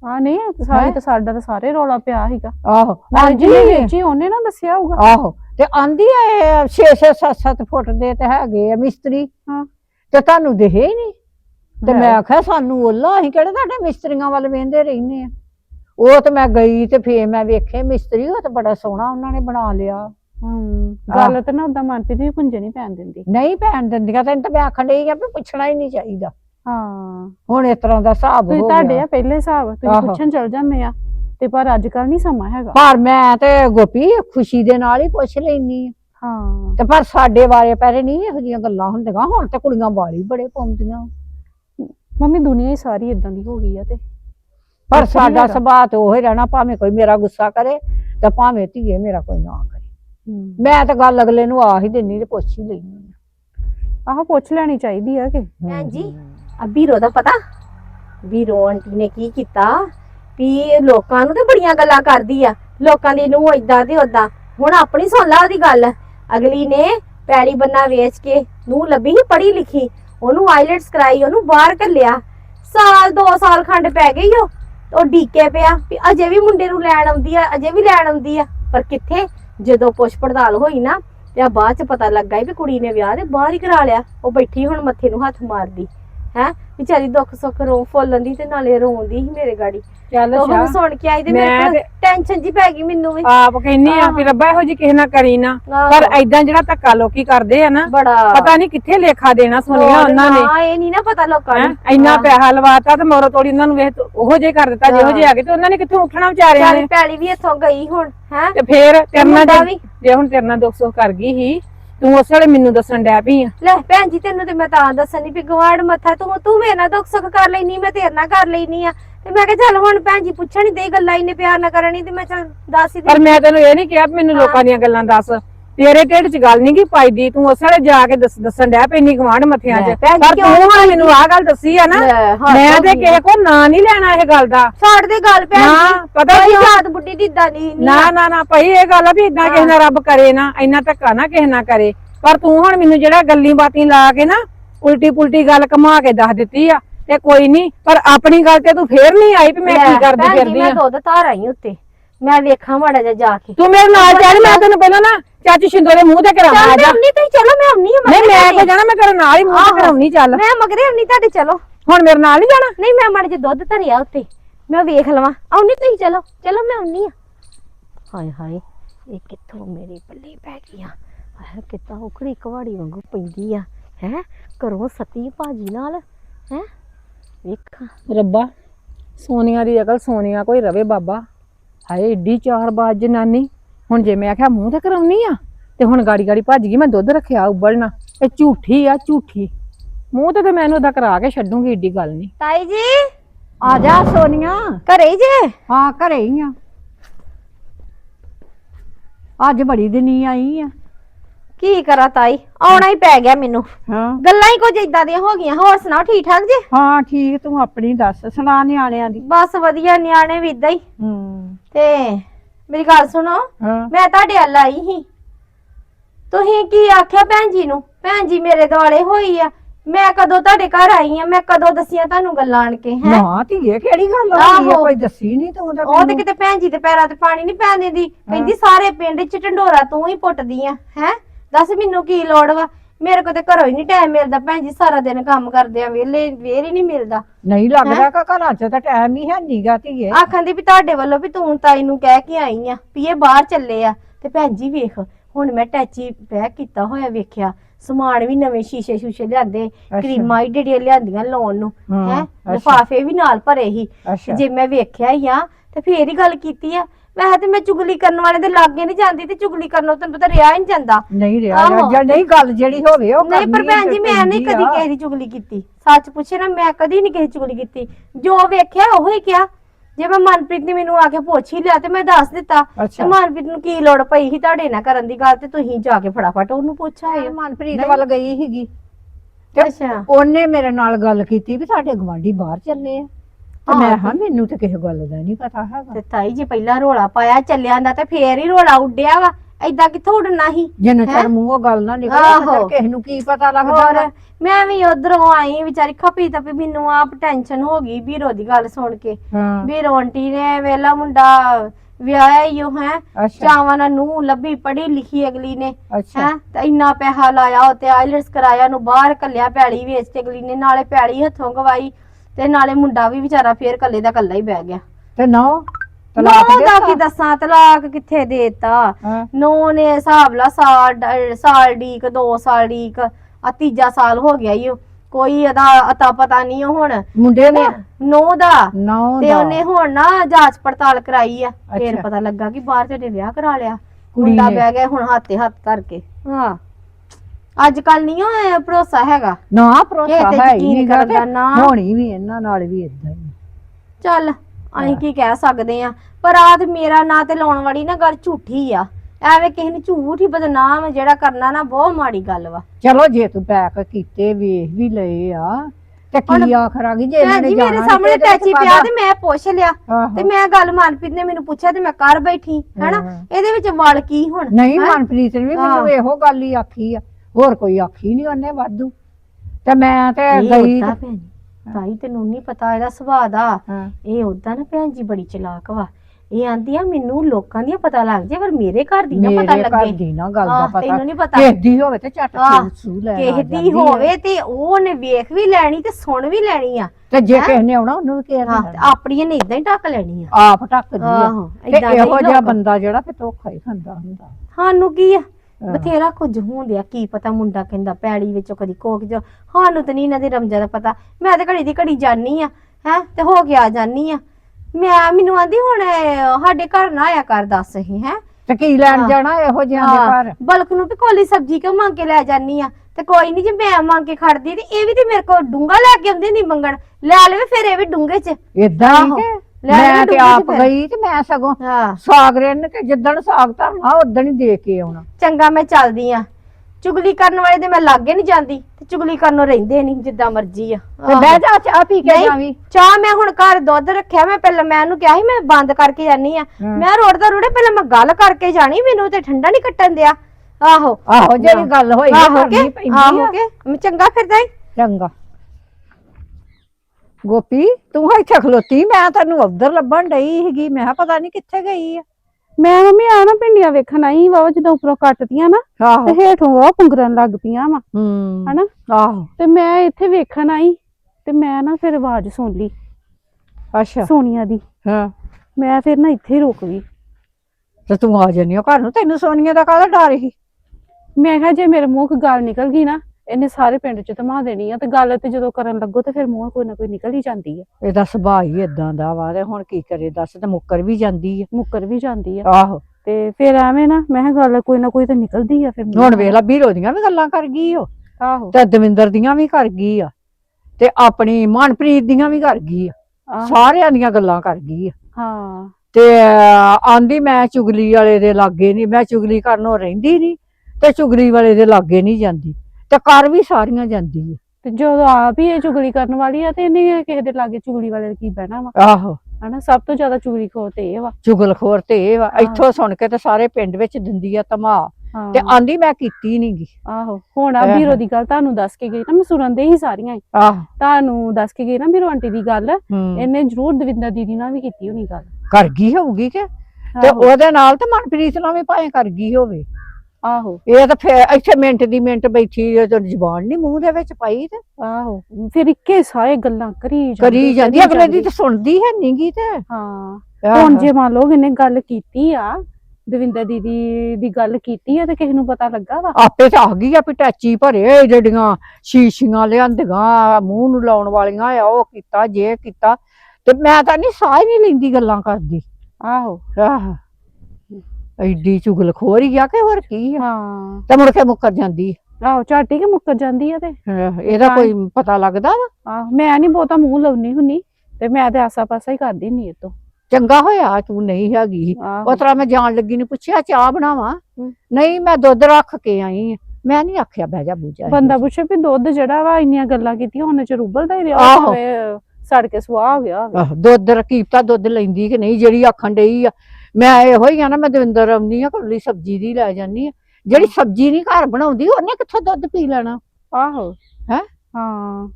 [SPEAKER 1] ਹਾਂ ਨਹੀਂ ਸਾਰੇ
[SPEAKER 2] ਹੈਂ?
[SPEAKER 1] ਤਾਂ ਸਾਡਾ ਤਾਂ ਸਾਰੇ ਰੌਲਾ ਪਿਆ ਸੀਗਾ।
[SPEAKER 2] ਆਹੋ
[SPEAKER 1] ਜਿਹਨੇ ਵੇਚੀ ਉਹਨੇ ਨਾ ਦੱਸਿਆ ਹੋਊਗਾ।
[SPEAKER 2] ਆਹੋ ਤੇ ਆਂਦੀ ਐ 6-6 7-7 ਫੁੱਟ ਦੇ ਤੇ ਹੈਗੇ ਆ ਮਿਸਤਰੀ।
[SPEAKER 1] ਹਾਂ।
[SPEAKER 2] ਤੇ ਤੁਹਾਨੂੰ ਦਿਖੇ ਹੀ ਨਹੀਂ। ਤੇ
[SPEAKER 1] ਲੈ।
[SPEAKER 2] ਮੈਂ ਆਖਿਆ ਸਾਨੂੰ ਉਹਲਾ ਅਸੀਂ ਕਿਹੜੇ ਤੁਹਾਡੇ ਮਿਸਤਰੀਆਂ ਵੱਲ ਵੇਂਦੇ ਰਹਿੰਦੇ ਆ? ਉਹ ਤੇ ਮੈਂ ਗਈ ਤੇ ਫੇਰ ਮੈਂ ਵੇਖੇ ਮਿਸਤਰੀ ਉਹ ਤੇ ਬੜਾ ਸੋਹਣਾ ਉਹਨਾਂ ਨੇ ਬਣਾ ਲਿਆ।
[SPEAKER 1] ਹੂੰ ਗੱਲ ਤਾਂ ਨਾ ਉਦਾਂ ਮਨਪ੍ਰੀਤ ਵੀ ਪੁੰਜੇ ਨਹੀਂ ਪੈਣ ਦਿੰਦੀ।
[SPEAKER 2] ਨਹੀਂ ਭੈਣ ਦਿੰਦੀਆਂ ਤੈਨੂੰ ਤਾਂ ਮੈਂ ਆਖਣ ਡਈ ਆ ਵੀ ਪੁੱਛਣਾ ਹੀ ਨਹੀਂ ਚਾਹੀਦਾ।
[SPEAKER 1] ਹਾਂ।
[SPEAKER 2] ਹੁਣ ਇਸ ਤਰ੍ਹਾਂ ਦਾ ਹਿਸਾਬ
[SPEAKER 1] ਤੁਸੀਂ
[SPEAKER 2] ਹੋ
[SPEAKER 1] ਤੁਹਾਡੇ
[SPEAKER 2] ਗਿਆ।
[SPEAKER 1] ਆ ਪਹਿਲੇ ਹਿਸਾਬ ਤੁਸੀਂ
[SPEAKER 2] ਆਹੋ।
[SPEAKER 1] ਪੁੱਛਣ ਚਲ ਜਾਂਦੇ ਆ ਤੇ ਪਰ ਅੱਜ ਕੱਲ ਨਹੀਂ ਸਮਾਂ ਹੈਗਾ।
[SPEAKER 2] ਪਰ ਮੈਂ ਤੇ ਗੋਪੀ ਖੁਸ਼ੀ ਦੇ ਨਾਲ ਹੀ ਪੁੱਛ ਲੈਣੀ ਆ।
[SPEAKER 1] ਹਾਂ।
[SPEAKER 2] ਤੇ ਪਰ ਸਾਡੇ ਬਾਰੇ ਪਹਿਲੇ ਨਹੀਂ ਇਹੋ ਜਿਹੀਆਂ ਗੱਲਾਂ ਹੁੰਦੀਆਂ ਹੁਣ ਤੇ ਕੁੜੀਆਂ ਵਾਲੀ ਬੜੇ ਪਾਉਂਦੀਆਂ।
[SPEAKER 1] ਮੰਮੀ ਦੁਨੀਆ ਹੀ ਸਾਰੀ ਇਦਾਂ ਦੀ ਹੋ ਗਈ ਆ ਤੇ।
[SPEAKER 2] ਪਰ
[SPEAKER 1] ਕੁਛ ਨੀ
[SPEAKER 2] ਸਾਡਾ
[SPEAKER 1] ਹੈਗਾ।
[SPEAKER 2] ਸੁਭਾਅ ਤੇ ਉਹ ਹੀ ਰਹਿਣਾ ਭਾਵੇਂ ਕੋਈ ਮੇਰਾ ਗੁੱਸਾ ਕਰੇ ਤੇ ਭਾਵੇਂ ਧੀਏ ਮੇਰਾ ਕੋਈ ਨਾ ਕਰੇ। ਮੈਂ ਤਾਂ ਗੱਲ ਅਗਲੇ ਨੂੰ ਆ ਹੀ ਦਿੰਨੀ ਤੇ ਪੁੱਛ ਹੀ ਲੈਣੀ
[SPEAKER 1] ਆਹੋ ਪੁੱਛ ਲੈਣੀ ਚਾਹੀਦੀ ਆ ਕਿ?
[SPEAKER 4] ਭੈਣ ਜੀ ਆ ਵੀਰੋ ਦਾ ਪਤਾ? ਵੀਰੋ ਆਂਟੀ ਨੇ ਕੀ ਕੀਤਾ? ਵੀ ਲੋਕਾਂ ਨੂੰ ਤੇ ਬੜੀਆਂ ਗੱਲਾਂ ਕਰਦੀ ਆ। ਲੋਕਾਂ ਦੀ ਨੂੰ ਇਦਾਂ ਤੇ ਉਦਾਂ ਹੁਣ ਆਪਣੀ ਸੁਣ ਲਾ ਉਹਦੀ ਗੱਲ। ਅਗਲੀ ਨੇ ਪੈਲੀ ਬੰਨਾ ਵੇਚ ਕੇ ਨੂੰ ਲੱਭੀ ਹੀ ਪੜ੍ਹੀ ਲਿਖੀ। ਉਹਨੂੰ ਆਈਲੈਟਸ ਕਰਾਈ ਉਹਨੂੰ ਬਾਹਰ ਘੱਲਿਆ। ਸਾਲ ਦੋ ਸਾਲ ਖੰਡ ਪੈ ਗਈ ਉਹ। ਉਹ ਡੀਕੇ ਪਿਆ ਵੀ ਅਜੇ ਵੀ ਮੁੰਡੇ ਨੂੰ ਲੈਣ ਆਉਂਦੀ ਆ ਅਜੇ ਵੀ ਲੈਣ ਆਉਂਦੀ ਆ। ਪਰ ਕਿੱਥੇ? ਜਦੋਂ ਪੁੱਛ ਪੜਤਾਲ ਹੋਈ ਨਾ ਤੇ ਆ ਬਾਅਦ ਚ ਪਤਾ ਲੱਗਾ ਈ ਵੀ ਕੁੜੀ ਨੇ ਵਿਆਹ ਦੇ ਬਾਹਰ ਹੀ ਕਰਾ ਲਿਆ। ਉਹ ਬੈਠੀ ਹੁਣ ਮੱਥੇ ਨੂੰ ਹੱਥ ਮਾਰਦੀ। ਹੈ? ਵਿਚਾਰੀ ਦੁੱਖ ਸੁੱਖ ਰੋ ਫੁੱਲਣ ਦੀ ਤੇ ਨਾਲੇ ਰੋਂਦੀ ਸੀ ਮੇਰੇ ਗਾੜੀ।
[SPEAKER 3] ਚੱਲ
[SPEAKER 4] ਉਹ
[SPEAKER 3] ਅੱਛਾ।
[SPEAKER 4] ਸੁਣ ਕੇ ਆਈ ਤੇ
[SPEAKER 3] ਮੈਂ
[SPEAKER 4] ਮੇਰੇ
[SPEAKER 3] ਤੇ-
[SPEAKER 4] ਟੈਨਸ਼ਨ ਜੀ ਪੈ ਗਈ ਮੈਨੂੰ ਵੀ।
[SPEAKER 3] ਆਪ ਕਹਿੰਨੀ ਆ ਵੀ ਰੱਬਾ ਇਹੋ ਜੀ ਕਿਸੇ ਨਾਲ ਕਰੀ ਨਾ।
[SPEAKER 4] ਆਹੋ।
[SPEAKER 3] ਪਰ ਐਦਾਂ ਜਿਹੜਾ ਧੱਕਾ ਲੋਕੀ ਕਰਦੇ ਆ ਨਾ
[SPEAKER 4] ਬੜਾ।
[SPEAKER 3] ਪਤਾ ਨਹੀਂ ਕਿੱਥੇ ਲੇਖਾ ਦੇਣਾ ਸੁਣਿਆ
[SPEAKER 4] ਹੋਰ
[SPEAKER 3] ਉਹਨਾਂ ਨੇ।
[SPEAKER 4] ਨਾ, ਇਹ ਨਹੀਂ ਨਾ ਪਤਾ ਲੋਕਾਂ
[SPEAKER 3] ਹੈਂ?
[SPEAKER 4] ਨੂੰ।
[SPEAKER 3] ਇੰਨਾ
[SPEAKER 4] ਹਾਂ।
[SPEAKER 3] ਪੈਸਾ ਲਵਾਤਾ ਤੇ ਮੋਰੋ ਤੋੜੀ ਉਹਨਾਂ ਨੂੰ ਵੇਖ ਉਹੋ ਜੇ ਕਰ ਦਿੱਤਾ ਜਿਹੋ ਜੇ ਆ ਗਏ ਤੇ ਉਹਨਾਂ ਨੇ ਕਿੱਥੋਂ ਉੱਠਣਾ ਵਿਚਾਰਿਆਂ ਨੇ?
[SPEAKER 4] ਪੈਲੀ ਵੀ ਇੱਥੋਂ ਗਈ ਹੁਣ ਹੈ?
[SPEAKER 3] ਤੇ ਫੇਰ ਤੇਰੇ ਨਾਲ
[SPEAKER 4] ਮੁੰਡਾ
[SPEAKER 3] ਜੇ-
[SPEAKER 4] ਵੀ।
[SPEAKER 3] ਜੇ ਹੁਣ ਤੇਰੇ ਨਾਲ ਦੁੱਖ ਸੁੱਖ ਕਰ ਗਈ ਸੀ ਤੂੰ ਉਸ ਵੇਲੇ ਮੈਨੂੰ ਦੱਸਣ ਡੈ ਪਈ ਆ।
[SPEAKER 4] ਲੈ ਭੈਣ ਜੀ ਤੈਨੂੰ ਤੇ ਮੈਂ ਤਾਂ ਦੱਸਣ ਨਹੀਂ ਵੀ ਗਵਾੜ ਮੱਥਾ ਤੂੰ ਤੂੰ ਮੇਰੇ ਨਾਲ ਦੁੱਖ ਸੁੱਖ ਕਰ ਲੈਣੀ ਮੈਂ ਤੇਰੇ ਨਾਲ ਕਰ ਲੈਣੀ ਆ। ਤੇ ਮੈਂ ਕਿਹਾ ਚੱਲ ਹੁਣ ਭੈਣ ਜੀ ਪੁੱਛਣੀ ਦੇ ਗੱਲਾਂ ਇੰਨੇ ਪਿਆਰ ਨਾਲ ਕਰਨੀ ਤੇ ਮੈਂ ਚੱਲ ਦੱਸ ਹੀ ਦੇ
[SPEAKER 3] ਪਰ ਮੈਂ ਤੈਨੂੰ ਇਹ ਨਹੀਂ ਕਿਹਾ ਵੀ ਮੈਨੂੰ ਲੋਕਾਂ ਦੀਆਂ ਗੱਲਾਂ ਦੱਸ। ਤੇਰੇ ਢਿੱਡ 'ਚ ਗੱਲ ਨਹੀਂ ਕੀ ਪਾਈਦੀ ਤੂੰ ਉਸ ਵੇਲੇ ਜਾ ਕੇ ਦੱਸ- ਦੱਸਣ ਡੈ ਪੈਣੀ ਗਵਾਂਢ ਮੱਥਿਆਂ 'ਚ
[SPEAKER 4] ਲੈ ਭੈਣ ਜੀ,
[SPEAKER 3] ਪਰ ਤੂੰ ਹੁਣ ਮੈਨੂੰ ਆਹ ਗੱਲ ਦੱਸੀ ਆ ਨਾ
[SPEAKER 4] ਲੈ,
[SPEAKER 3] ਮੈਂ ਤੇ ਕਿਸੇ ਕੋ ਨਾਂ ਨਹੀਂ ਲੈਣਾ ਇਹ ਗੱਲ ਦਾ।
[SPEAKER 4] ਛੱਡ ਦੇ ਗੱਲ ਭੈਣ
[SPEAKER 3] ਨਾ, ਪਤਾ ਕਿਉਂ?
[SPEAKER 4] ਜਾਤ ਬੁੱਢੀ ਦੀ ਨਹੀਂ
[SPEAKER 3] ਨਾ ਨਾ ਨਾ ਭਾਈ ਇਹ ਗੱਲ ਆ ਵੀ ਇਦਾਂ ਕਿਸੇ ਨਾਲ ਰੱਬ ਕਰੇ ਨਾ ਇੰਨਾ ਧੱਕਾ ਨਾ ਕਿਸੇ ਨਾਲ ਕਰੇ। ਪਰ ਤੂੰ ਹੁਣ ਮੈਨੂੰ ਜਿਹੜਾ ਗੱਲੀ ਬਾਤੀ ਲਾ ਕੇ ਨਾ ਉਲਟੀ ਪੁਲਟੀ ਗੱਲ ਕਮਾ ਕੇ ਦੱਸ ਦਿੱਤੀ ਆ ਤੇ ਕੋਈ ਨਹੀਂ ਪਰ ਆਪਣੀ ਗੱਲ ਤੇ ਤੂੰ ਫੇਰ ਨਹੀਂ ਆਈ ਵੀ ਮੈਂ ਕੀ ਕਰਦੀ ਫਿਰਦੀ
[SPEAKER 4] ਮੈਂ
[SPEAKER 3] ਆ।
[SPEAKER 4] ਦੁੱਧ ਧਾਰ ਆਈ ਉੱਤੇ। ਮੈਂ ਵੇਖਾਂ ਮਾੜਾ ਜਿਹਾ ਜਾ ਕੇ।
[SPEAKER 3] ਤੂੰ ਮੇਰੇ ਨਾਲ ਚੱਲ ਮੈਂ ਤੈਨੂੰ ਪਹਿਲਾਂ ਨਾ ਚਾਚੀ ਸ਼ਿੰਦੋ ਦੇ ਮੂੰਹ ਤੇ ਕਰਾਵਾਂ
[SPEAKER 4] ਚੱਲ
[SPEAKER 3] ਆ
[SPEAKER 4] ਮੈਂ
[SPEAKER 3] ਜਾ।
[SPEAKER 4] ਆਉਣੀ ਤੁਸੀਂ ਚਲੋ ਮੈਂ ਆਉਣੀ ਆ
[SPEAKER 3] ਨਹੀਂ ਮੈਂ ਕੋ ਜਾਣਾ ਮੈਂ ਤੇਰੇ ਨਾਲ ਹੀ ਮੂੰਹ ਤੇ
[SPEAKER 4] ਆਹੋ।
[SPEAKER 3] ਕਰਾਉਣੀ ਚੱਲ।
[SPEAKER 4] ਮੈਂ ਮਗਰੇ ਆਉਣੀ ਤੁਹਾਡੇ ਚਲੋ।
[SPEAKER 3] ਹੁਣ ਮੇਰੇ ਨਾਲ ਨਹੀਂ ਜਾਣਾ?
[SPEAKER 4] ਨਹੀਂ ਮੈਂ ਮਾੜਾ ਜਿਹਾ ਦੁੱਧ ਧਰਿਆ ਉੱਤੇ। ਮੈਂ ਵੇਖ ਲਵਾਂ। ਆਉਣੀ ਤੁਸੀਂ ਚਲੋ। ਚਲੋ ਮੈਂ ਆਉਣੀ ਆ। ਹਾਏ ਹਾਏ ਇਹ ਕਿੱਥੋਂ ਮੇਰੇ ਪੱਲੇ ਪੈ ਗਈਆਂ ਹਾਏ ਕਿੱਦਾਂ ਉਖੜੀ ਕਵਾੜੀ ਵਾਂਗੂ ਪੈਂਦੀ ਆ? ਹੈ? ਘਰੋਂ ਸਤੀ ਭਾਜੀ ਨਾਲ ਹੈ? ਵੇਖਾਂ।
[SPEAKER 3] ਰੱਬਾ ਸੋਨੀਆ ਦੀ ਅਕਲ ਸੋਨੀਆ ਕੋਈ ਰਵੇ ਬਾਬਾ। ਹਾਏ ਏਡੀ ਚਾਰ ਬਾਜ ਜਨਾਨੀ। ਹੁਣ ਜੇ ਮੈਂ ਆਖਿਆ ਮੂੰਹ ਤੇ ਕਰਾਉਣੀ ਆ ਤੇ ਹੁਣ ਗਾੜੀ ਗਾੜੀ ਭੱਜ ਗਈ ਮੈਂ ਦੁੱਧ ਰੱਖਿਆ ਉਬਲਣਾ। ਇਹ ਝੂਠੀ ਆ ਝੂਠੀ। ਮੂੰਹ ਤੇ ਤੇ ਮੈਨੂੰ ਉਹਦਾ ਕਰਾ ਕੇ ਛੱਡੂਗੀ ਏਡੀ ਗੱਲ ਨਹੀਂ।
[SPEAKER 4] ਤਾਈ ਜੀ।
[SPEAKER 2] ਆ ਜਾ ਸੋਨੀਆ।
[SPEAKER 4] ਘਰੇ ਹੀ ਜੇ?
[SPEAKER 2] ਹਾਂ ਘਰੇ ਹੀ ਆ। ਅੱਜ ਬੜੀ ਦਿਨੀ ਆਈ ਆ।
[SPEAKER 4] ਕੀ ਕਰਾਂ ਤਾਈ? ਆਉਣਾ ਹੀ ਪੈ ਗਿਆ ਮੈਨੂੰ।
[SPEAKER 2] ਹਾਂ।
[SPEAKER 4] ਗੱਲਾਂ ਹੀ ਕੁਝ ਇਦਾਂ ਦੀਆਂ ਹੋ ਗਈਆਂ। ਹੋਰ ਸੁਣਾਓ ਠੀਕ ਠਾਕ ਜੇ?
[SPEAKER 2] ਹਾਂ ਠੀਕ। ਤੂੰ ਆਪਣੀ ਦੱਸ ਸੁਣਾ ਨਿਆਣਿਆਂ ਦੀ।
[SPEAKER 4] ਬਸ ਵਧੀਆ ਨਿਆਣੇ ਵੀ ਇਦਾਂ ਹੀ।
[SPEAKER 2] ਹੂੰ।
[SPEAKER 4] ਤੇ ਮੇਰੀ ਗੱਲ ਸੁਣੋ
[SPEAKER 2] ਹਾਂ।
[SPEAKER 4] ਮੈਂ ਤੁਹਾਡੇ ਵੱਲ ਆਈ ਸੀ। ਤੁਸੀਂ ਕੀ ਆਖਿਆ ਭੈਣ ਜੀ ਨੂੰ? ਭੈਣ ਜੀ ਮੇਰੇ ਦੁਆਲੇ ਹੋਈ ਆ। ਮੈਂ ਕਦੋਂ ਤੁਹਾਡੇ ਘਰ ਆਈ ਆ? ਮੈਂ ਕਦੋਂ ਦੱਸੀਆਂ ਤੁਹਾਨੂੰ ਗੱਲਾਂ ਆਣ ਕੇ ਹੈ?
[SPEAKER 2] ਨਾ ਧੀਏ ਕਿਹੜੀ ਗੱਲ ਹੋਈ
[SPEAKER 4] ਆਹੋ।
[SPEAKER 2] ਕੋਈ ਦੱਸੀ ਨਹੀਂ ਤੂੰ ਤਾਂ
[SPEAKER 4] ਉਹ ਤੇ
[SPEAKER 2] ਮੈਨੂੰ।
[SPEAKER 4] ਕਿਤੇ ਭੈਣ ਜੀ ਦੇ ਪੈਰਾਂ ਤੇ ਪਾਣੀ ਨਹੀਂ ਪੈਣ ਦਿੰਦੀ। ਕਹਿੰਦੀ ਸਾਰੇ ਪਿੰਡ ਚ ਢੰਡੋਰਾ ਤੂੰ ਹੀ ਪੁੱਟਦੀ ਆ ਹੈ? ਦੱਸ ਮੈਨੂੰ ਕੀ ਲੋੜ ਵਾ? ਮੇਰੇ ਕੋਲ ਤੇ ਘਰੋਂ ਹੀ ਨਹੀਂ ਟਾਈਮ ਮਿਲਦਾ ਭੈਣ ਜੀ ਸਾਰਾ ਦਿਨ ਕੰਮ ਕਰਦੇ ਆ ਵਿਹਲੇ ਵੇਰ ਹੀ ਨਹੀਂ ਮਿਲਦਾ।
[SPEAKER 2] ਨਹੀਂ ਲੱਗਦਾ ਕਿ ਘਰਾਂ 'ਚ ਤਾਂ ਟਾਈਮ ਹੀ ਹੈ ਨੀਗਾ ਧੀਏ।
[SPEAKER 4] ਆਖਣ ਦੀ ਵੀ ਤੁਹਾਡੇ ਵੱਲੋਂ ਵੀ ਤੂੰ ਤਾਈ ਨੂੰ ਕਹਿ ਕੇ ਆਈ ਆ ਵੀ ਇਹ ਬਾਹਰ ਚੱਲੇ ਆ। ਤੇ ਭੈਣ ਜੀ ਵੇਖ ਹੁਣ ਮੈਂ ਟੈਚੀ ਬਹਿ ਕੀਤਾ ਹੋਇਆ ਵੇਖਿਆ ਸਮਾਨ ਵੀ ਨਵੇਂ ਸ਼ੀਸ਼ੇ ਸ਼ੂਸ਼ੇ ਲਿਆਂਦੇ ਕਰੀਮਾਂ ਹੀ ਡੇੜੀਆਂ ਲਿਆਂਦੀਆਂ ਲਾਉਣ ਨੂੰ
[SPEAKER 2] ਹਾਂ।
[SPEAKER 4] ਲਿਫਾਫੇ ਵੀ ਨਾਲ ਭਰੇ ਹੀ ਜੇ ਮੈਂ ਵੇਖਿਆ ਹੀ ਆ ਤੇ ਫੇਰ ਹੀ ਗੱਲ ਕੀਤੀ ਆ। ਮੈਂ ਤੇ ਮੈਂ ਚੁਗਲੀ ਕਰਨ ਵਾਲੇ ਦੇ ਲਾਗੇ ਨਹੀਂ ਜਾਂਦੀ ਤੇ ਚੁਗਲੀ ਕਰਨੋਂ ਤੈਨੂੰ ਪਤਾ ਰਿਹਾ ਹੀ ਨਹੀਂ ਜਾਂਦਾ।
[SPEAKER 2] ਨਹੀਂ ਰਿਹਾ
[SPEAKER 4] ਆਹੋ।
[SPEAKER 2] ਜਾਂ ਨਹੀਂ ਗੱਲ ਜਿਹੜੀ ਹੋਵੇ ਉਹ
[SPEAKER 4] ਨਹੀਂ ਪਰ
[SPEAKER 2] ਕਰਨੀ
[SPEAKER 4] ਭੈਣ ਜੀ ਮੈਂ ਨਹੀਂ ਕਦੀ ਕਿਸੇ ਦੀ ਚੁਗਲੀ ਕੀਤੀ। ਸੱਚ ਪੁੱਛੇ ਨਾ ਮੈਂ ਕਦੀ ਨਹੀਂ ਕਿਸੇ ਦੀ ਚੁਗਲੀ ਕੀਤੀ। ਜੋ ਵੇਖਿਆ ਉਹ ਹੀ ਕਿਹਾ। ਜੇ ਮੈਂ ਮਨਪ੍ਰੀਤ ਨੇ ਮੈਨੂੰ ਆ ਕੇ ਪੁੱਛ ਹੀ ਲਿਆ ਤੇ ਮੈਂ ਦੱਸ ਦਿੱਤਾ। ਤੇ
[SPEAKER 2] ਅੱਛਾ।
[SPEAKER 4] ਮਨਪ੍ਰੀਤ ਨੂੰ ਕੀ ਲੋੜ ਪਈ ਸੀ ਤੁਹਾਡੇ ਨਾਲ ਕਰਨ ਦੀ ਗੱਲ ਤੇ ਤੁਸੀਂ ਜਾ ਕੇ ਫਟਾਫਟ ਉਹਨੂੰ ਪੁੱਛ ਆਏ
[SPEAKER 2] ਮਨਪ੍ਰੀਤ ਵੱਲ ਗਈ ਸੀਗੀ।
[SPEAKER 4] ਅੱਛਾ।
[SPEAKER 2] ਉਹਨੇ ਮੇਰੇ ਨਾਲ ਗੱਲ ਕੀਤੀ ਵੀ ਸਾਡੇ ਗਵਾਂਢੀ ਬਾਹਰ ਚੱਲੇ ਆ। ਤੇ ਮੈਂ ਹਾਂ ਮੈਨੂੰ ਤੇ ਕਿਸੇ ਗੱਲ ਦਾ ਨਹੀਂ ਪਤਾ ਹੈਗਾ।
[SPEAKER 4] ਤੇ ਤਾਈ ਜੀ ਪਹਿਲਾਂ ਰੋਲਾ ਪਾਇਆ ਚੱਲਿਆਂ ਦਾ ਤੇ ਫੇਰ ਹੀ ਰੋਲਾ ਉੱਡਿਆ ਵਾ। ਐਦਾਂ ਕਿੱਥੋਂ ਉੱਡਣਾ ਸੀ?
[SPEAKER 2] ਜਿੰਨ? ਚਿਰ ਮੂੰਹੋਂ ਗੱਲ ਨਾ ਨਿਕਲੇ
[SPEAKER 4] ਆਹੋ।
[SPEAKER 2] ਤੇ ਕਿਸੇ ਨੂੰ ਕੀ ਪਤਾ ਲੱਗਦਾ
[SPEAKER 4] ਹੋਰ
[SPEAKER 2] ਵਾ।
[SPEAKER 4] ਮੈਂ ਵੀ ਉਧਰੋਂ ਆਈ ਵਿਚਾਰੀ ਖਪੀ ਤਪੀ ਮੈਨੂੰ ਆਪ ਟੈਨਸ਼ਨ ਹੋ ਗਈ ਵੀਰੋ ਦੀ ਗੱਲ ਸੁਣ ਕੇ।
[SPEAKER 2] ਹਾਂ।
[SPEAKER 4] ਵੀਰੋ ਆਂਟੀ ਨੇ ਵੇਲਾ ਮੁੰਡਾ ਵਿਆਹਿਆ ਹੀ ਉਹ ਹੈ?
[SPEAKER 2] ਅੱਛਾ।
[SPEAKER 4] ਚਾਵਾਂ ਨਾਲ ਨੂੰ ਲੱਭੀ ਪੜ੍ਹੀ ਲਿਖੀ ਅਗਲੀ ਨੇ।
[SPEAKER 2] ਅੱਛਾ।
[SPEAKER 4] ਹੈ? ਤੇ ਇੰਨਾ ਪੈਸਾ ਲਾਇਆ ਉੱਤੇ ਆਈਲਟਸ ਕਰਾਇਆ ਨੂੰ ਬਾਹਰ ਕੱਲਿਆ ਪੈਲੀ ਵੇਚ ਕੇ ਅਗਲੀ ਨੇ ਨਾਲੇ ਪੈਲੀ ਹੱਥੋਂ ਗਵਾਈ। ਤੇ ਨਾਲੇ ਮੁੰਡਾ ਵੀ ਵਿਚਾਰਾ ਫੇਰ ਕੱਲੇ ਦਾ ਕੱਲਾ ਹੀ ਬਹਿ ਗਿਆ।
[SPEAKER 2] ਤੇ ਨੌ? ਤਲਾਕ ਦੇ
[SPEAKER 4] ਦਾ ਕੀ ਦੱਸਾਂ ਤਲਾਕ ਕਿੱਥੇ ਦੇਤਾ?
[SPEAKER 2] ਹਾਂ।
[SPEAKER 4] ਨੋ ਨੇ ਹਿਸਾਬ ਲਾ ਸਾਲ ਡ- ਸਾਲ ਡੀਕ 2 ਸਾਲ ਡੀਕ ਆ ਤੀਜਾ ਸਾਲ ਹੋ ਗਿਆ ਈ ਓ। ਕੋਈ ਇਹਦਾ ਅਤਾ ਪਤਾ ਨਹੀਂ ਓ ਹੁਣ।
[SPEAKER 2] ਮੁੰਡੇ ਨੇ
[SPEAKER 4] ਨੋ ਦਾ?
[SPEAKER 2] ਨੌ
[SPEAKER 4] ਤੇ
[SPEAKER 2] ਦਾ।
[SPEAKER 4] ਉਹਨੇ ਹੁਣ ਨਾ ਜਾਂਚ ਪੜਤਾਲ ਕਰਾਈ ਆ। ਫੇਰ
[SPEAKER 2] ਅੱਛਾ।
[SPEAKER 4] ਪਤਾ ਲੱਗਾ ਕਿ ਬਾਹਰ ਤੇ ਵਿਆਹ ਕਰਾ ਲਿਆ।
[SPEAKER 2] ਕੁੜੀ
[SPEAKER 4] ਮੁੰਡਾ
[SPEAKER 2] ਨੇ।
[SPEAKER 4] ਬਹਿ ਗਿਆ ਹੁਣ ਹੱਥੇ ਹੱਥ ਕਰਕੇ ਹਾਂ। ਅੱਜ ਕੱਲ ਨਹੀਂ ਉਹ ਭਰੋਸਾ ਹੈਗਾ
[SPEAKER 2] ਨਾ
[SPEAKER 4] ਇਹ
[SPEAKER 2] ਭਰੋਸਾ
[SPEAKER 4] ਤੇ
[SPEAKER 2] ਹੈ ਹੀ
[SPEAKER 4] ਯਕੀਨ
[SPEAKER 2] ਨਹੀਂ
[SPEAKER 4] ਕਰਨ ਦਾ ਨਾ।
[SPEAKER 2] ਹੋਣੀ ਵੀ ਇਹਨਾਂ ਨਾਲ ਵੀ ਇਦਾਂ ਹੀ
[SPEAKER 4] ਚੱਲ ਅਸੀਂ ਕੀ ਕਹਿ ਸਕਦੇ ਆ ਪਰ ਤੇ ਮੇਰਾ ਨਾਂ ਤੇ ਲਾਉਣ ਵਾਲੀ ਨਾ ਗੱਲ ਝੂਠੀ ਆ ਐਵੇਂ ਕਿਸੇ ਨੇ ਝੂਠ ਹੀ ਬਦਨਾਮ ਜਿਹੜਾ ਕਰਨਾ ਨਾ ਬਹੁਤ ਮਾੜੀ ਗੱਲ ਵਾ
[SPEAKER 2] ਚਲੋ ਜੇ ਤੂੰ ਪੈਕ ਕੀਤੇ ਵੇਖ ਵੀ ਲਏ ਆ ਤੇ ਕੀ ਆਖਰ ਆ ਗਈ ਜੇ ਇਹਨਾਂ
[SPEAKER 4] ਭੈਣ
[SPEAKER 2] ਨੇ
[SPEAKER 4] ਜੀ
[SPEAKER 2] ਜਾਣਾ
[SPEAKER 4] ਮੇਰੇ ਸਾਹਮਣੇ
[SPEAKER 2] ਤੇ ਇਹਦੇ ਵਿੱਚ
[SPEAKER 4] ਟੈਚੀ ਪਿਆ? ਤੇ ਮੈਂ ਪੁੱਛ ਲਿਆ
[SPEAKER 2] ਆਹੋ।
[SPEAKER 4] ਤੇ ਮੈਂ ਗੱਲ ਮਨਪ੍ਰੀਤ ਨੇ ਮੈਨੂੰ ਪੁੱਛਿਆ ਤੇ ਮੈਂ ਕਰ ਬੈਠੀ ਹੈਨਾ। ਇਹਦੇ ਵਿੱਚ ਵਲ ਕੀ ਹੁਣ
[SPEAKER 2] ਨਹੀਂ? ਮਨਪ੍ਰੀਤ ਨੇ ਵੀ। ਮੈਨੂੰ ਇਹੋ ਗੱਲ ਹੀ ਆਖੀ ਆ ਹੋਰ ਕੋਈ ਆਖੀ ਨਹੀਂ ਉਹਨੇ ਵਾਧੂ ਤੇ ਮੈਂ ਤੇ ਗਈ
[SPEAKER 4] ਭੈਣ ਤਾਈ ਤੈਨੂੰ ਨਹੀਂ ਪਤਾ ਇਹਦਾ ਸੁਭਾਅ ਦਾ
[SPEAKER 2] ਹਾਂ।
[SPEAKER 4] ਇਹ ਉਦਾਂ ਨਾ ਭੈਣ ਜੀ ਬੜੀ ਚਲਾਕ ਵਾ ਇਹ ਆਂਦੀ ਆ ਮੈਨੂੰ ਲੋਕਾਂ ਦੀਆਂ ਪਤਾ ਲੱਗ ਜੇ ਪਰ ਮੇਰੇ ਘਰ ਦੀ ਨਾ ਪਤਾ
[SPEAKER 2] ਮੇਰੇ ਘਰ
[SPEAKER 4] ਲੱਗੇ
[SPEAKER 2] ਦੀ ਨਾ ਗੱਲ ਦਾ
[SPEAKER 4] ਆਹ,
[SPEAKER 2] ਪਤਾ
[SPEAKER 4] ਤੈਨੂੰ ਨੀ ਪਤਾ।
[SPEAKER 2] ਕਿਸੇ ਦੀ ਹੋਵੇ ਤੇ ਝੱਟ
[SPEAKER 4] ਆਹ,
[SPEAKER 2] ਸੂ ਸੂ ਲੈ ਆ
[SPEAKER 4] ਕਿਸੇ
[SPEAKER 2] ਜਾਂਦੀ
[SPEAKER 4] ਦੀ
[SPEAKER 2] ਆ।
[SPEAKER 4] ਹੋਵੇ ਤੇ ਉਹਨੇ ਵੇਖ ਵੀ ਲੈਣੀ ਤੇ ਸੁਣ ਵੀ ਲੈਣੀ ਆ
[SPEAKER 2] ਤੇ ਜੇ
[SPEAKER 4] ਹੈਂ?
[SPEAKER 2] ਕਿਸੇ ਨੇ ਆਉਣਾ ਉਹਨੂੰ ਵੀ
[SPEAKER 4] ਹਾਂ
[SPEAKER 2] ਕਹਿਣਾ
[SPEAKER 4] ਤੇ ਆਪਣੀਆਂ ਨੇ ਇਦਾਂ ਹੀ ਢੱਕ ਲੈਣੀ ਆ
[SPEAKER 2] ਆਪ ਟੱਕਦੀ ਆ
[SPEAKER 4] ਆਹੋ
[SPEAKER 2] ਤੇ
[SPEAKER 4] ਏਦਾਂ ਦੇ ਹੀ
[SPEAKER 2] ਇਹੋ ਜਿਹਾ
[SPEAKER 4] ਲੋਕ।
[SPEAKER 2] ਬੰਦਾ ਜਿਹੜਾ ਕਿ ਧੋਖਾ ਹੀ ਖਾਂਦਾ ਹੁੰਦਾ
[SPEAKER 4] ਸਾਨੂੰ ਕੀ ਆ
[SPEAKER 2] ਹਾਂ।
[SPEAKER 4] ਬਥੇਰਾ ਕੁਝ ਹੁੰਦਿਆ ਕੀ ਪਤਾ ਮੁੰਡਾ ਕਹਿੰਦਾ ਪੈੜੀ ਵਿੱਚੋਂ ਕਦੀ ਕੋਕ ਜੋ ਸਾਨੂੰ ਤਾਂ ਨਹੀਂ ਇਹਨਾਂ ਦੇ ਰਮਜਾਂ ਦਾ ਪਤਾ। ਮੈਂ ਤਾਂ ਘੜੀ ਦੀ ਘੜੀ ਜਾਨੀ ਆ ਹੈ ਤੇ ਹੋ ਕੇ ਆ ਜਾਨੀ ਆ। ਮੈਂ ਮੈਨੂੰ ਆਂਦੀ ਹੁਣ ਸਾਡੇ ਘਰ ਨਾ ਆਇਆ ਕਰ ਦੱਸ ਹੀ ਹੈ।
[SPEAKER 2] ਤੇ ਕੀ ਲੈਣ। ਜਾਣਾ ਇਹੋ ਜਿਹਾਂ ਦੇ ਘਰ?
[SPEAKER 4] ਬਲਕ ਨੂੰ ਵੀ ਕੋਲੀ ਸਬਜ਼ੀ ਕਿਉਂ ਮੰਗ ਕੇ ਲੈ ਜਾਨੀ ਆ? ਤੇ ਕੋਈ ਨਹੀਂ ਜੇ ਮੈਂ ਮੰਗ ਕੇ ਖੜਦੀ ਤੇ ਇਹ ਵੀ ਤੇ ਮੇਰੇ ਕੋਲ ਡੂੰਗਾ ਲੈ ਕੇ ਆਉਂਦੀ ਨਹੀਂ ਮੰਗਣ। ਲੈ ਲਵੇ ਫਿਰ ਇਹ ਵੀ ਡੂੰਗੇ ਚ।
[SPEAKER 2] ਇਦਾਂ
[SPEAKER 4] ਆਹੋ।
[SPEAKER 2] ਮੈਂ ਤੇ ਆਪ। ਗਈ ਤੇ ਮੈਂ ਸਗੋਂ
[SPEAKER 4] ਹਾਂ।
[SPEAKER 2] ਸਾਗ ਰਿੰਨ ਕੇ ਜਿੱਦਣ ਸਾਗ ਧਰਨਾ ਉਦਣ ਹੀ ਦੇ ਕੇ ਆਉਣਾ।
[SPEAKER 4] ਚੰਗਾ ਮੈਂ ਚੱਲਦੀ ਆ। ਚੁਗਲੀ ਕਰਨ ਵਾਲੇ ਤੇ ਮੈਂ ਲਾਗੇ ਨਹੀਂ ਜਾਂਦੀ ਤੇ ਚੁਗਲੀ ਕਰਨੋਂ ਰਹਿੰਦੇ ਨਹੀਂ ਜਿੱਦਾਂ ਮਰਜ਼ੀ ਆ।
[SPEAKER 2] ਤੇ
[SPEAKER 4] ਆਹੋ।
[SPEAKER 2] ਬਹਿ ਜਾ ਚਾਹ ਪੀ ਕੇ ਜਾਵੀਂ।
[SPEAKER 4] ਚਾਹ ਮੈਂ ਹੁਣ ਘਰ ਦੁੱਧ ਰੱਖਿਆ ਮੈਂ ਪਹਿਲਾਂ ਮੈਂ ਉਹਨੂੰ ਕਿਹਾ ਸੀ ਮੈਂ ਬੰਦ ਕਰਕੇ ਜਾਨੀ ਆ। ਮੈਂ ਰੋੜਦਾ ਰੋੜੇ ਪਹਿਲਾਂ ਮੈਂ ਗੱਲ ਕਰਕੇ ਜਾਣੀ ਮੈਨੂੰ ਤੇ ਠੰਡਾ ਨਹੀਂ ਕੱਟਣ ਦਿਆ। ਆਹੋ।
[SPEAKER 2] ਆਹੋ ਜਿਹੜੀ ਗੱਲ ਹੋਈ
[SPEAKER 4] ਆਹੋ ਕੇ?
[SPEAKER 2] ਕਰਨੀ ਪੈਂਦੀ
[SPEAKER 4] ਆਹੋ
[SPEAKER 2] ਆ
[SPEAKER 4] ਕੇ? ਮੈਂ ਚੰਗਾ ਫਿਰਦਾ ਹੀ।
[SPEAKER 2] ਚੰਗਾ। ਗੋਪੀ ਤੂੰ ਇੱਥੇ ਖਲੋਤੀ ਮੈਂ ਤੈਨੂੰ ਉਧਰ ਲੱਭਣ ਡਈ ਸੀਗੀ। ਮੈਂ ਕਿਹਾ ਪਤਾ ਨਹੀਂ ਕਿੱਥੇ ਗਈ ਆ।
[SPEAKER 1] ਮੈਂ ਮੰਮੀ ਆ ਨਾ ਭਿੰਡੀਆਂ ਵੇਖਣ ਆਈ ਵਾ ਜਦੋਂ ਉੱਪਰੋਂ ਕੱਟਦੀਆਂ ਨਾ
[SPEAKER 2] ਆਹੋ।
[SPEAKER 1] ਤੇ ਹੇਠੋਂ ਉਹ ਪੁੰਗਰਨ ਲੱਗ ਪਈਆਂ ਵਾ
[SPEAKER 2] ਹੂੰ।
[SPEAKER 1] ਹਨਾ?
[SPEAKER 2] ਆਹੋ।
[SPEAKER 1] ਤੇ ਮੈਂ ਇੱਥੇ ਵੇਖਣ ਆਈ ਤੇ ਮੈਂ ਨਾ ਫਿਰ ਆਵਾਜ਼ ਸੁਣ ਲਈ
[SPEAKER 2] ਅੱਛਾ।
[SPEAKER 1] ਸੋਨੀਆ ਦੀ।
[SPEAKER 2] ਹਾਂ।
[SPEAKER 1] ਮੈਂ ਫਿਰ ਨਾ ਇੱਥੇ ਹੀ ਰੁਕ ਗਈ।
[SPEAKER 2] ਤੇ ਤੂੰ ਆ ਜਾਨੀ ਆ ਘਰ ਨੂੰ? ਤੈਨੂੰ ਸੋਨੀਆ ਦਾ ਕਾਹਦਾ ਡਰ ਸੀ?
[SPEAKER 1] ਮੈਂ ਕਿਹਾ ਜੇ ਮੇਰੇ ਮੂੰਹ ਗੱਲ ਨਿਕਲ ਗਈ ਨਾ ਇਹਨੇ ਸਾਰੇ ਪਿੰਡ ਚ ਧਮਾ ਦੇਣੀ ਆ ਤੇ ਗੱਲ ਤੇ ਜਦੋਂ ਕਰਨ ਲੱਗੋ ਤੇ ਫਿਰ ਮੂੰਹ ਕੋਈ ਨਾ ਕੋਈ ਨਿਕਲ ਹੀ ਜਾਂਦੀ ਆ।
[SPEAKER 2] ਇਹਦਾ ਸੁਭਾਅ ਹੀ ਇਦਾਂ ਦਾ ਵਾ ਤੇ ਹੁਣ ਕੀ ਕਰੇ ਦੱਸ ਤੇ ਮੁੱਕਰ ਵੀ ਜਾਂਦੀ ਆ।
[SPEAKER 1] ਮੁੱਕਰ ਵੀ ਜਾਂਦੀ ਆ।
[SPEAKER 2] ਆਹੋ।
[SPEAKER 1] ਤੇ ਫਿਰ ਐਵੇਂ ਨਾ ਮੈਂ ਕਿਹਾ ਗੱਲ ਕੋਈ ਨਾ ਕੋਈ ਤਾਂ ਨਿਕਲਦੀ ਆ ਫਿਰ ਮੂੰਹ।
[SPEAKER 2] ਹੁਣ ਵੇਖ ਲਾ ਬੀਰੋ ਦੀਆਂ ਵੀ ਗੱਲਾਂ ਕਰ ਗਈ ਉਹ
[SPEAKER 1] ਆਹੋ।
[SPEAKER 2] ਤੇ ਦਵਿੰਦਰ ਦੀਆਂ ਵੀ ਕਰ ਗਈ ਆ ਤੇ ਆਪਣੀ ਮਨਪ੍ਰੀਤ ਦੀਆਂ ਵੀ ਕਰ ਗਈ ਆ ਸਾਰਿਆਂ ਦੀਆਂ ਗੱਲਾਂ ਕਰ ਗਈ ਆ।
[SPEAKER 1] ਹਾਂ।
[SPEAKER 2] ਤੇ ਆਂਦੀ ਮੈਂ ਚੁਗਲੀ ਵਾਲੇ ਦੇ ਲਾਗੇ ਨਹੀਂ ਮੈਂ ਚੁਗਲੀ ਕਰਨੋਂ ਰਹਿੰਦੀ ਨਹੀਂ ਤੇ ਚੁਗਲੀ ਵਾਲੇ ਦੇ ਲਾਗੇ ਨਹੀਂ ਜਾਂਦੀ। ਤੇ ਕਰ ਵੀ ਸਾਰੀਆਂ ਜਾਂਦੀ ਆ।
[SPEAKER 1] ਤੇ ਜਦੋਂ ਆਪ ਹੀ ਇਹ ਚੁਗਲੀ ਕਰਨ ਵਾਲੀ ਆ ਤੇ ਇਹਨੇ ਕਿਸੇ ਦੇ ਲਾਗੇ ਚੁਗਲੀ ਵਾਲੇ ਦੇ ਕੀ ਬਹਿਣਾ ਵਾ?
[SPEAKER 2] ਆਹੋ।
[SPEAKER 1] ਹਨਾ ਸਭ ਤੋਂ ਜ਼ਿਆਦਾ ਚੁਗਲੀ ਖੋਰ ਤੇ ਇਹ ਵਾ।
[SPEAKER 2] ਚੁਗਲਖੋਰ ਤੇ ਇਹ ਵਾ। ਇੱਥੋਂ ਸੁਣ ਕੇ ਤੇ ਸਾਰੇ ਪਿੰਡ ਵਿੱਚ ਦਿੰਦੀ ਆ ਧਮਾ।
[SPEAKER 1] ਹਾਂ।
[SPEAKER 2] ਤੇ ਆਂਦੀ ਮੈਂ ਕੀਤੀ ਨੀ ਗੀ।
[SPEAKER 1] ਆਹੋ ਹੁਣ ਆ
[SPEAKER 2] ਆਹੋ।
[SPEAKER 1] ਵੀਰੋ ਦੀ ਗੱਲ ਤੁਹਾਨੂੰ ਦੱਸ ਕੇ ਗਈ ਨਾ ਮੈਂ ਸੁਣਨ ਦੇ ਹੀ ਸਾਰੀਆਂ ਹੀ।
[SPEAKER 2] ਆਹੋ।
[SPEAKER 1] ਤੁਹਾਨੂੰ ਦੱਸ ਕੇ ਗਈ ਨਾ ਵੀਰੋ ਆਂਟੀ ਦੀ ਗੱਲ। ਇਹਨੇ ਜ਼ਰੂਰ ਦਵਿੰਦਰ ਦੀਦੀ ਨਾਲ ਵੀ ਕੀਤੀ ਹੋਣੀ ਗੱਲ।
[SPEAKER 2] ਕਰ ਗਈ ਹੋਊਗੀ ਕਿ? ਤੇ
[SPEAKER 1] ਆਹੋ,
[SPEAKER 2] ਉਹਦੇ ਨਾਲ ਤੇ ਮਨਪ੍ਰੀਤ ਨਾਲ ਵੀ ਭਾਵੇਂ ਕਰ ਗਈ ਹੋਵੇ।
[SPEAKER 1] ਆਹੋ।
[SPEAKER 2] ਇਹ ਤਾਂ ਫੇਰ ਇੱਥੇ ਮਿੰਟ ਦੀ ਮਿੰਟ ਬੈਠੀ ਤੇ ਜ਼ੁਬਾਨ ਨਹੀਂ ਮੂੰਹ ਦੇ ਵਿੱਚ ਪਾਈ ਤੇ।
[SPEAKER 1] ਆਹੋ ਫਿਰ ਇੱਕੇ ਸਾਰੇ ਗੱਲਾਂ ਕਰੀ ਜਾਂਦੀ
[SPEAKER 2] ਕਰੀ ਜਾਂਦੀ ਅਗਲੇ ਦੀ ਤਾਂ ਸੁਣਦੀ ਹੈ ਨਹੀਂਗੀ ਤੇ।
[SPEAKER 1] ਹਾਂ। ਹੁਣ ਜੇ ਮੰਨ ਲਓ ਇਹਨੇ ਗੱਲ ਕੀਤੀ ਆ ਦਵਿੰਦਰ ਦੀਦੀ ਦੀ ਗੱਲ ਕੀਤੀ ਆ ਤੇ ਕਿਸੇ ਨੂੰ ਪਤਾ ਲੱਗਾ ਵਾ?
[SPEAKER 2] ਆਪੇ ਤਾਂ ਆ ਗਈ ਆ ਵੀ ਟੈਚੀ ਭਰੇ ਜਿਹੜੀਆਂ ਸ਼ੀਸ਼ੀਆਂ ਲਿਆਂਦੀਆਂ ਮੂੰਹ ਨੂੰ ਲਾਉਣ ਵਾਲੀਆਂ ਆ ਉਹ ਕੀਤਾ ਜੇ ਕੀਤਾ। ਤੇ ਮੈਂ ਤਾਂ ਨਹੀਂ ਸਾਹ ਹੀ ਨਹੀਂ ਲੈਂਦੀ ਗੱਲਾਂ ਕਰਦੀ।
[SPEAKER 1] ਆਹੋ।
[SPEAKER 2] ਆਹ। ਐਡੀ ਚੁਗਲਖੋਰ ਆ ਕਿ ਹੋਰ ਕੀ ਆ?
[SPEAKER 1] ਹਾਂ।
[SPEAKER 2] ਤੇ ਮੁੜ ਕੇ ਮੁੱਕਰ ਜਾਂਦੀ
[SPEAKER 1] ਆਹੋ ਝਾਟੀ ਕੇ ਮੁੱਕਰ ਜਾਂਦੀ ਆ ਤੇ?
[SPEAKER 2] ਆ। ਇਹਦਾ ਕੋਈ ਪਤਾ ਲੱਗਦਾ ਵਾ?
[SPEAKER 1] ਆਹੋ ਮੈਂ ਨਹੀਂ ਬਹੁਤਾ ਮੂੰਹ ਲਾਉਣੀ ਹੁੰਨੀ ਤੇ ਮੈਂ ਤੇ ਆਸਾ ਪਾਸਾ ਹੀ ਕਰਦੀ ਨਹੀਂ ਇਹ ਤੋਂ।
[SPEAKER 2] ਚੰਗਾ ਹੋਇਆ ਤੂੰ ਨਹੀਂ ਹੈਗੀ।
[SPEAKER 1] ਆਹੋ।
[SPEAKER 2] ਤਰ੍ਹਾਂ ਮੈਂ ਜਾਣ ਲੱਗੀ ਨੂੰ ਪੁੱਛਿਆ ਚਾਹ ਬਣਾਵਾਂ?
[SPEAKER 1] ਹਮ।
[SPEAKER 2] ਨਹੀਂ ਮੈਂ ਦੁੱਧ ਰੱਖ ਕੇ ਆਈ ਆਂ। ਮੈਂ ਨਹੀਂ ਆਖਿਆ ਬਹਿ ਜਾ ਬੂਜਾ
[SPEAKER 1] ਬੰਦਾ ਪੁੱਛੇ ਵੀ ਦੁੱਧ ਜਿਹੜਾ ਵਾ ਇੰਨੀਆਂ ਗੱਲਾਂ ਕੀਤੀਆਂ ਉਹਨੇ ਚ ਰੁਬਲਦਾ ਹੀ ਰਿਹਾ
[SPEAKER 2] ਆਹੋ।
[SPEAKER 1] ਭਾਵੇਂ ਸੜ ਕੇ ਸੁਆਹ ਹੋ ਗਿਆ ਹੋਵੇ।
[SPEAKER 2] ਆਹ, ਦੁੱਧ ਰਕੀਬਤਾ ਦੁੱਧ ਲੈਂਦੀ ਕਿ ਨਹੀਂ ਜਿਹੜੀ ਆਖਣ ਡਈ ਆ। ਮੈਂ ਇਹੋ ਹੀ ਆ ਨਾ ਮੈਂ ਦਵਿੰਦਰ ਆਉਂਦੀ ਆ ਕੱਲੀ ਸਬਜ਼ੀ ਦੀ ਲੈ ਜਾਂਦੀ ਆ। ਜਿਹੜੀ ਸਬਜ਼ੀ ਨਹੀਂ ਘਰ ਬਣਾਉਂਦੀ ਉਹਨੇ ਕਿੱਥੋਂ ਦੁੱਧ ਪੀ ਲੈਣਾ?
[SPEAKER 1] ਆਹੋ।
[SPEAKER 2] ਹੈਂ?
[SPEAKER 1] ਹਾਂ।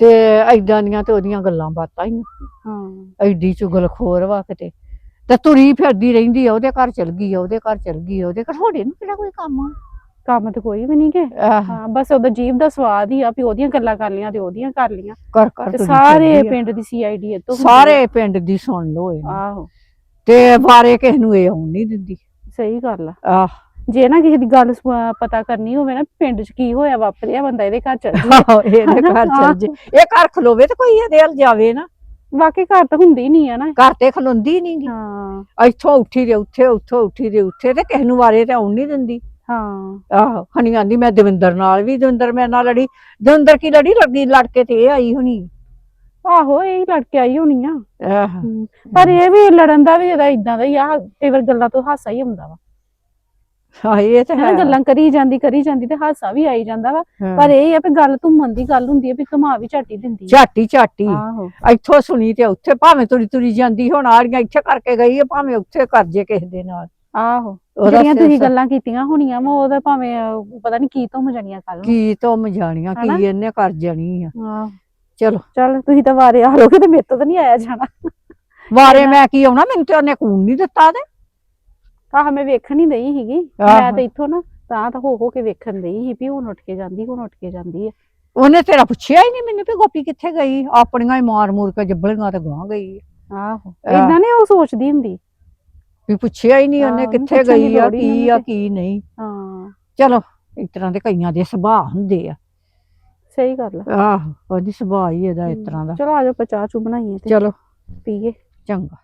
[SPEAKER 2] ਤੇ ਐਦਾਂ ਦੀਆਂ ਤੇ ਉਹਦੀਆਂ ਗੱਲਾਂ ਬਾਤਾਂ ਹੀ
[SPEAKER 1] ਹਾਂ।
[SPEAKER 2] ਐਡੀ ਚੁਗਲਖੋਰ ਵਾ ਕਿਤੇ। ਤੇ ਤੁਰੀ ਫਿਰਦੀ ਰਹਿੰਦੀ ਆ ਉਹਦੇ ਘਰ ਚਲ ਗਈ ਆ ਉਹਦੇ ਘਰ ਚਲ ਗਈ ਆ ਉਹਦੇ ਘਰ ਹੋੜੇ ਨੂੰ ਕਿਹੜਾ ਕੋਈ ਕੰਮ ਆ?
[SPEAKER 1] ਕੰਮ ਤੇ ਕੋਈ ਵੀ ਨਹੀਂ ਕੇ ਹਾਂ ਬਸ ਉਹਦਾ ਜੀਭ ਦਾ ਸਵਾਦ ਹੀ ਆ ਵੀ ਉਹਦੀਆਂ ਗੱਲਾਂ ਕਰ ਲੀਆਂ ਤੇ ਉਹਦੀਆਂ ਕਰ ਲੀਆਂ
[SPEAKER 2] ਕਰ ਕਰ
[SPEAKER 1] ਸਾਰੇ। ਪਿੰਡ ਦੀ ਸੀਆਈਡੀ ਤੋਂ
[SPEAKER 2] ਸਾਰੇ ਪਿੰਡ ਦੀ ਸੁਣ ਲੋ।
[SPEAKER 1] ਆਹੋ।
[SPEAKER 2] ਤੇ ਵਾਰੇ ਕਿਸ ਨੂੰ ਇਹ ਆਉਣ ਨਹੀਂ ਦਿੰਦੀ।
[SPEAKER 1] ਸਹੀ ਗੱਲ ਆ।
[SPEAKER 2] ਆਹ।
[SPEAKER 1] ਜੇ ਨਾ ਕਿਸੇ ਦੀ ਗੱਲ ਪਤਾ ਕਰਨੀ ਹੋਵੇ ਨਾ ਪਿੰਡ 'ਚ ਕੀ ਹੋਇਆ ਵਾਪਰਿਆ ਬੰਦਾ ਇਹਦੇ ਘਰ ਚੱਲ ਜਾਏ।
[SPEAKER 2] ਆਹੋ, ਇਹਦੇ ਘਰ ਚੱਲ ਜੇ ਇਹ ਘਰ ਖਲੋਵੇ ਤੇ ਕੋਈ ਇਹਦੇ ਵੱਲ ਜਾਵੇ ਨਾ।
[SPEAKER 1] ਵਾਕਈ ਘਰ ਤਾਂ ਹੁੰਦੀ ਨਹੀਂ ਆ ਨਾ।
[SPEAKER 2] ਘਰ ਤੇ ਖਲੋਂਦੀ ਨਹੀਂਗੀ
[SPEAKER 1] ਹਾਂ।
[SPEAKER 2] ਇੱਥੋਂ ਉੱਠੀ ਦੇ ਉੱਥੇ ਉੱਥੋਂ ਉੱਠੀ ਦੇ ਉੱਥੇ ਤੇ ਕਿਸ ਨੂੰ ਵਾਰੇ ਤੇ ਆਉਣ ਨਹੀਂ ਦਿੰਦੀ।
[SPEAKER 1] ਹਾਂ।
[SPEAKER 2] ਆਹੋ ਹਣੀ ਆਂਦੀ ਮੈਂ ਦਵਿੰਦਰ ਨਾਲ ਵੀ ਦਵਿੰਦਰ ਮੇਰੇ ਨਾਲ ਲੜੀ। ਦਵਿੰਦਰ ਕੀ ਲੜੀ? ਲੜ ਕੇ ਤੇ ਇਹ ਆਈ ਹੁਣੀ।
[SPEAKER 1] ਆਹੋ ਇਹ ਹੀ ਲੜ ਕੇ ਆਈ ਹੋਣੀ ਆ।
[SPEAKER 2] ਆਹ।
[SPEAKER 1] ਹਮ, ਪਰ ਇਹ ਵੀ ਲੜਨ ਦਾ ਵੀ ਇਹਦਾ ਇਦਾਂ ਦਾ ਹੀ ਆ ਕਈ ਵਾਰ ਗੱਲਾਂ ਤੋਂ ਹਾਸਾ ਹੀ ਆਉਂਦਾ ਵਾ।
[SPEAKER 2] ਹਾਂ ਇਹ ਤੇ ਹੈ।
[SPEAKER 1] ਹਨਾ ਗੱਲਾਂ ਕਰੀ ਜਾਂਦੀ ਕਰੀ ਜਾਂਦੀ ਤੇ ਹਾਸਾ ਵੀ ਆਈ ਜਾਂਦਾ ਵਾ। ਪਰ ਇਹ ਆ ਵੀ ਗੱਲ ਧੁੰਮਣ ਦੀ ਗੱਲ ਹੁੰਦੀ ਹੈ ਵੀ ਘੁਮਾ ਵੀ ਝਾਟੀ ਦਿੰਦੀ ਆ।
[SPEAKER 2] ਝਾਟੀ ਝਾਟੀ।
[SPEAKER 1] ਆਹੋ।
[SPEAKER 2] ਇੱਥੋਂ ਸੁਣੀ ਤੇ ਉੱਥੇ ਭਾਵੇਂ ਤੁਰੀ ਤੁਰੀ ਜਾਂਦੀ ਹੁਣ ਆੜੀਆਂ ਇੱਥੇ ਕਰਕੇ ਗਈ ਹੈ ਭਾਵੇਂ ਉੱਥੇ ਕਰ ਜੇ ਕਿਸੇ ਦੇ ਨਾਲ।
[SPEAKER 1] ਆਹੋ।
[SPEAKER 2] ਉਹਦਾ
[SPEAKER 1] ਜਿਹੜੀਆਂ ਤੁਸੀਂ
[SPEAKER 2] ਸਿਰ-
[SPEAKER 1] ਗੱਲਾਂ ਕੀਤੀਆਂ ਹੋਣੀਆਂ ਵਾ ਉਹਦਾ ਭਾਵੇਂ ਅਹ, ਪਤਾ ਨਹੀਂ ਕੀ ਧੁੰਮ ਜਾਣੀਆਂ ਕੱਲ
[SPEAKER 2] ਕੀ ਤੋਂ ਮਜਾਣੀਆਂ
[SPEAKER 1] ਹਨਾ?
[SPEAKER 2] ਕੀ ਇਹਨੇ ਕਰ ਜਾਣੀ ਆ।
[SPEAKER 1] ਆਹ।
[SPEAKER 2] ਚਲੋ।
[SPEAKER 1] ਚੱਲ ਤੁਸੀਂ ਤਾਂ ਵਾਰੇ ਆ ਲੋਗੇ ਤੇ ਮੇਰੇ ਤੋਂ ਤਾਂ ਨਹੀਂ ਆਇਆ ਜਾਣਾ।
[SPEAKER 2] ਵਾਰੇ ਮੈਂ ਕੀ ਆਉਣਾ? ਮੈਨੂੰ ਤੇ ਉਹਨੇ ਕੂਨ ਨਹੀਂ ਦਿੱਤਾ ਤੇ।
[SPEAKER 1] ਆਹ ਮੈਂ ਵੇਖਣ ਹੀ ਦਈ ਸੀਗੀ। ਮੈਂ। ਤਾਂ ਇੱਥੋਂ ਨਾ ਤਾਂ ਤਾਂ ਹੋ ਹੋ ਕੇ ਵੇਖਣ ਦਈ ਸੀ ਵੀ ਹੁਣ ਉੱਠ ਕੇ ਜਾਂਦੀ ਹੁਣ ਉੱਠ ਕੇ ਜਾਂਦੀ ਹੈ
[SPEAKER 2] ਉਹਨੇ ਤੇਰਾ ਪੁੱਛਿਆ ਹੀ ਨਹੀਂ ਮੈਨੂੰ ਵੀ ਗੋਪੀ ਕਿੱਥੇ ਗਈ? ਆਪਣੀਆਂ ਹੀ ਮਾਰ ਮੂਰ ਕੇ ਜੱਬਲੀਆਂ ਤੇ ਗਾਂ ਗਈ
[SPEAKER 1] ਆਹੋ। ਇਦਾਂ ਨੇ ਉਹ ਸੋਚਦੀ ਹੁੰਦੀ।
[SPEAKER 2] ਵੀ ਪੁੱਛਿਆ ਹੀ ਨਹੀਂ ਉਹਨੇ ਕਿੱਥੇ ਗਈ ਆ ਕੀ
[SPEAKER 1] ਨਹੀਂ
[SPEAKER 2] ਆ ਕੀ ਨਹੀਂ।
[SPEAKER 1] ਹਾਂ।
[SPEAKER 2] ਚਲੋ ਇਸ ਤਰ੍ਹਾਂ ਦੇ ਕਈਆਂ ਦੇ ਸੁਭਾਅ ਹੁੰਦੇ ਆ।
[SPEAKER 1] ਸਹੀ ਗੱਲ ਆ।
[SPEAKER 2] ਆਹੋ ਉਹਦੀ ਸੁਭਾਅ ਹੀ ਇਹਦਾ ਇਸ ਤਰ੍ਹਾਂ ਦਾ।
[SPEAKER 1] ਚਲੋ ਆਜੋ ਚਾਹ ਚੂ ਬਣਾਈਏ ਤੇ
[SPEAKER 2] ਚਲੋ।
[SPEAKER 1] ਪੀਏ।
[SPEAKER 2] ਚੰਗਾ।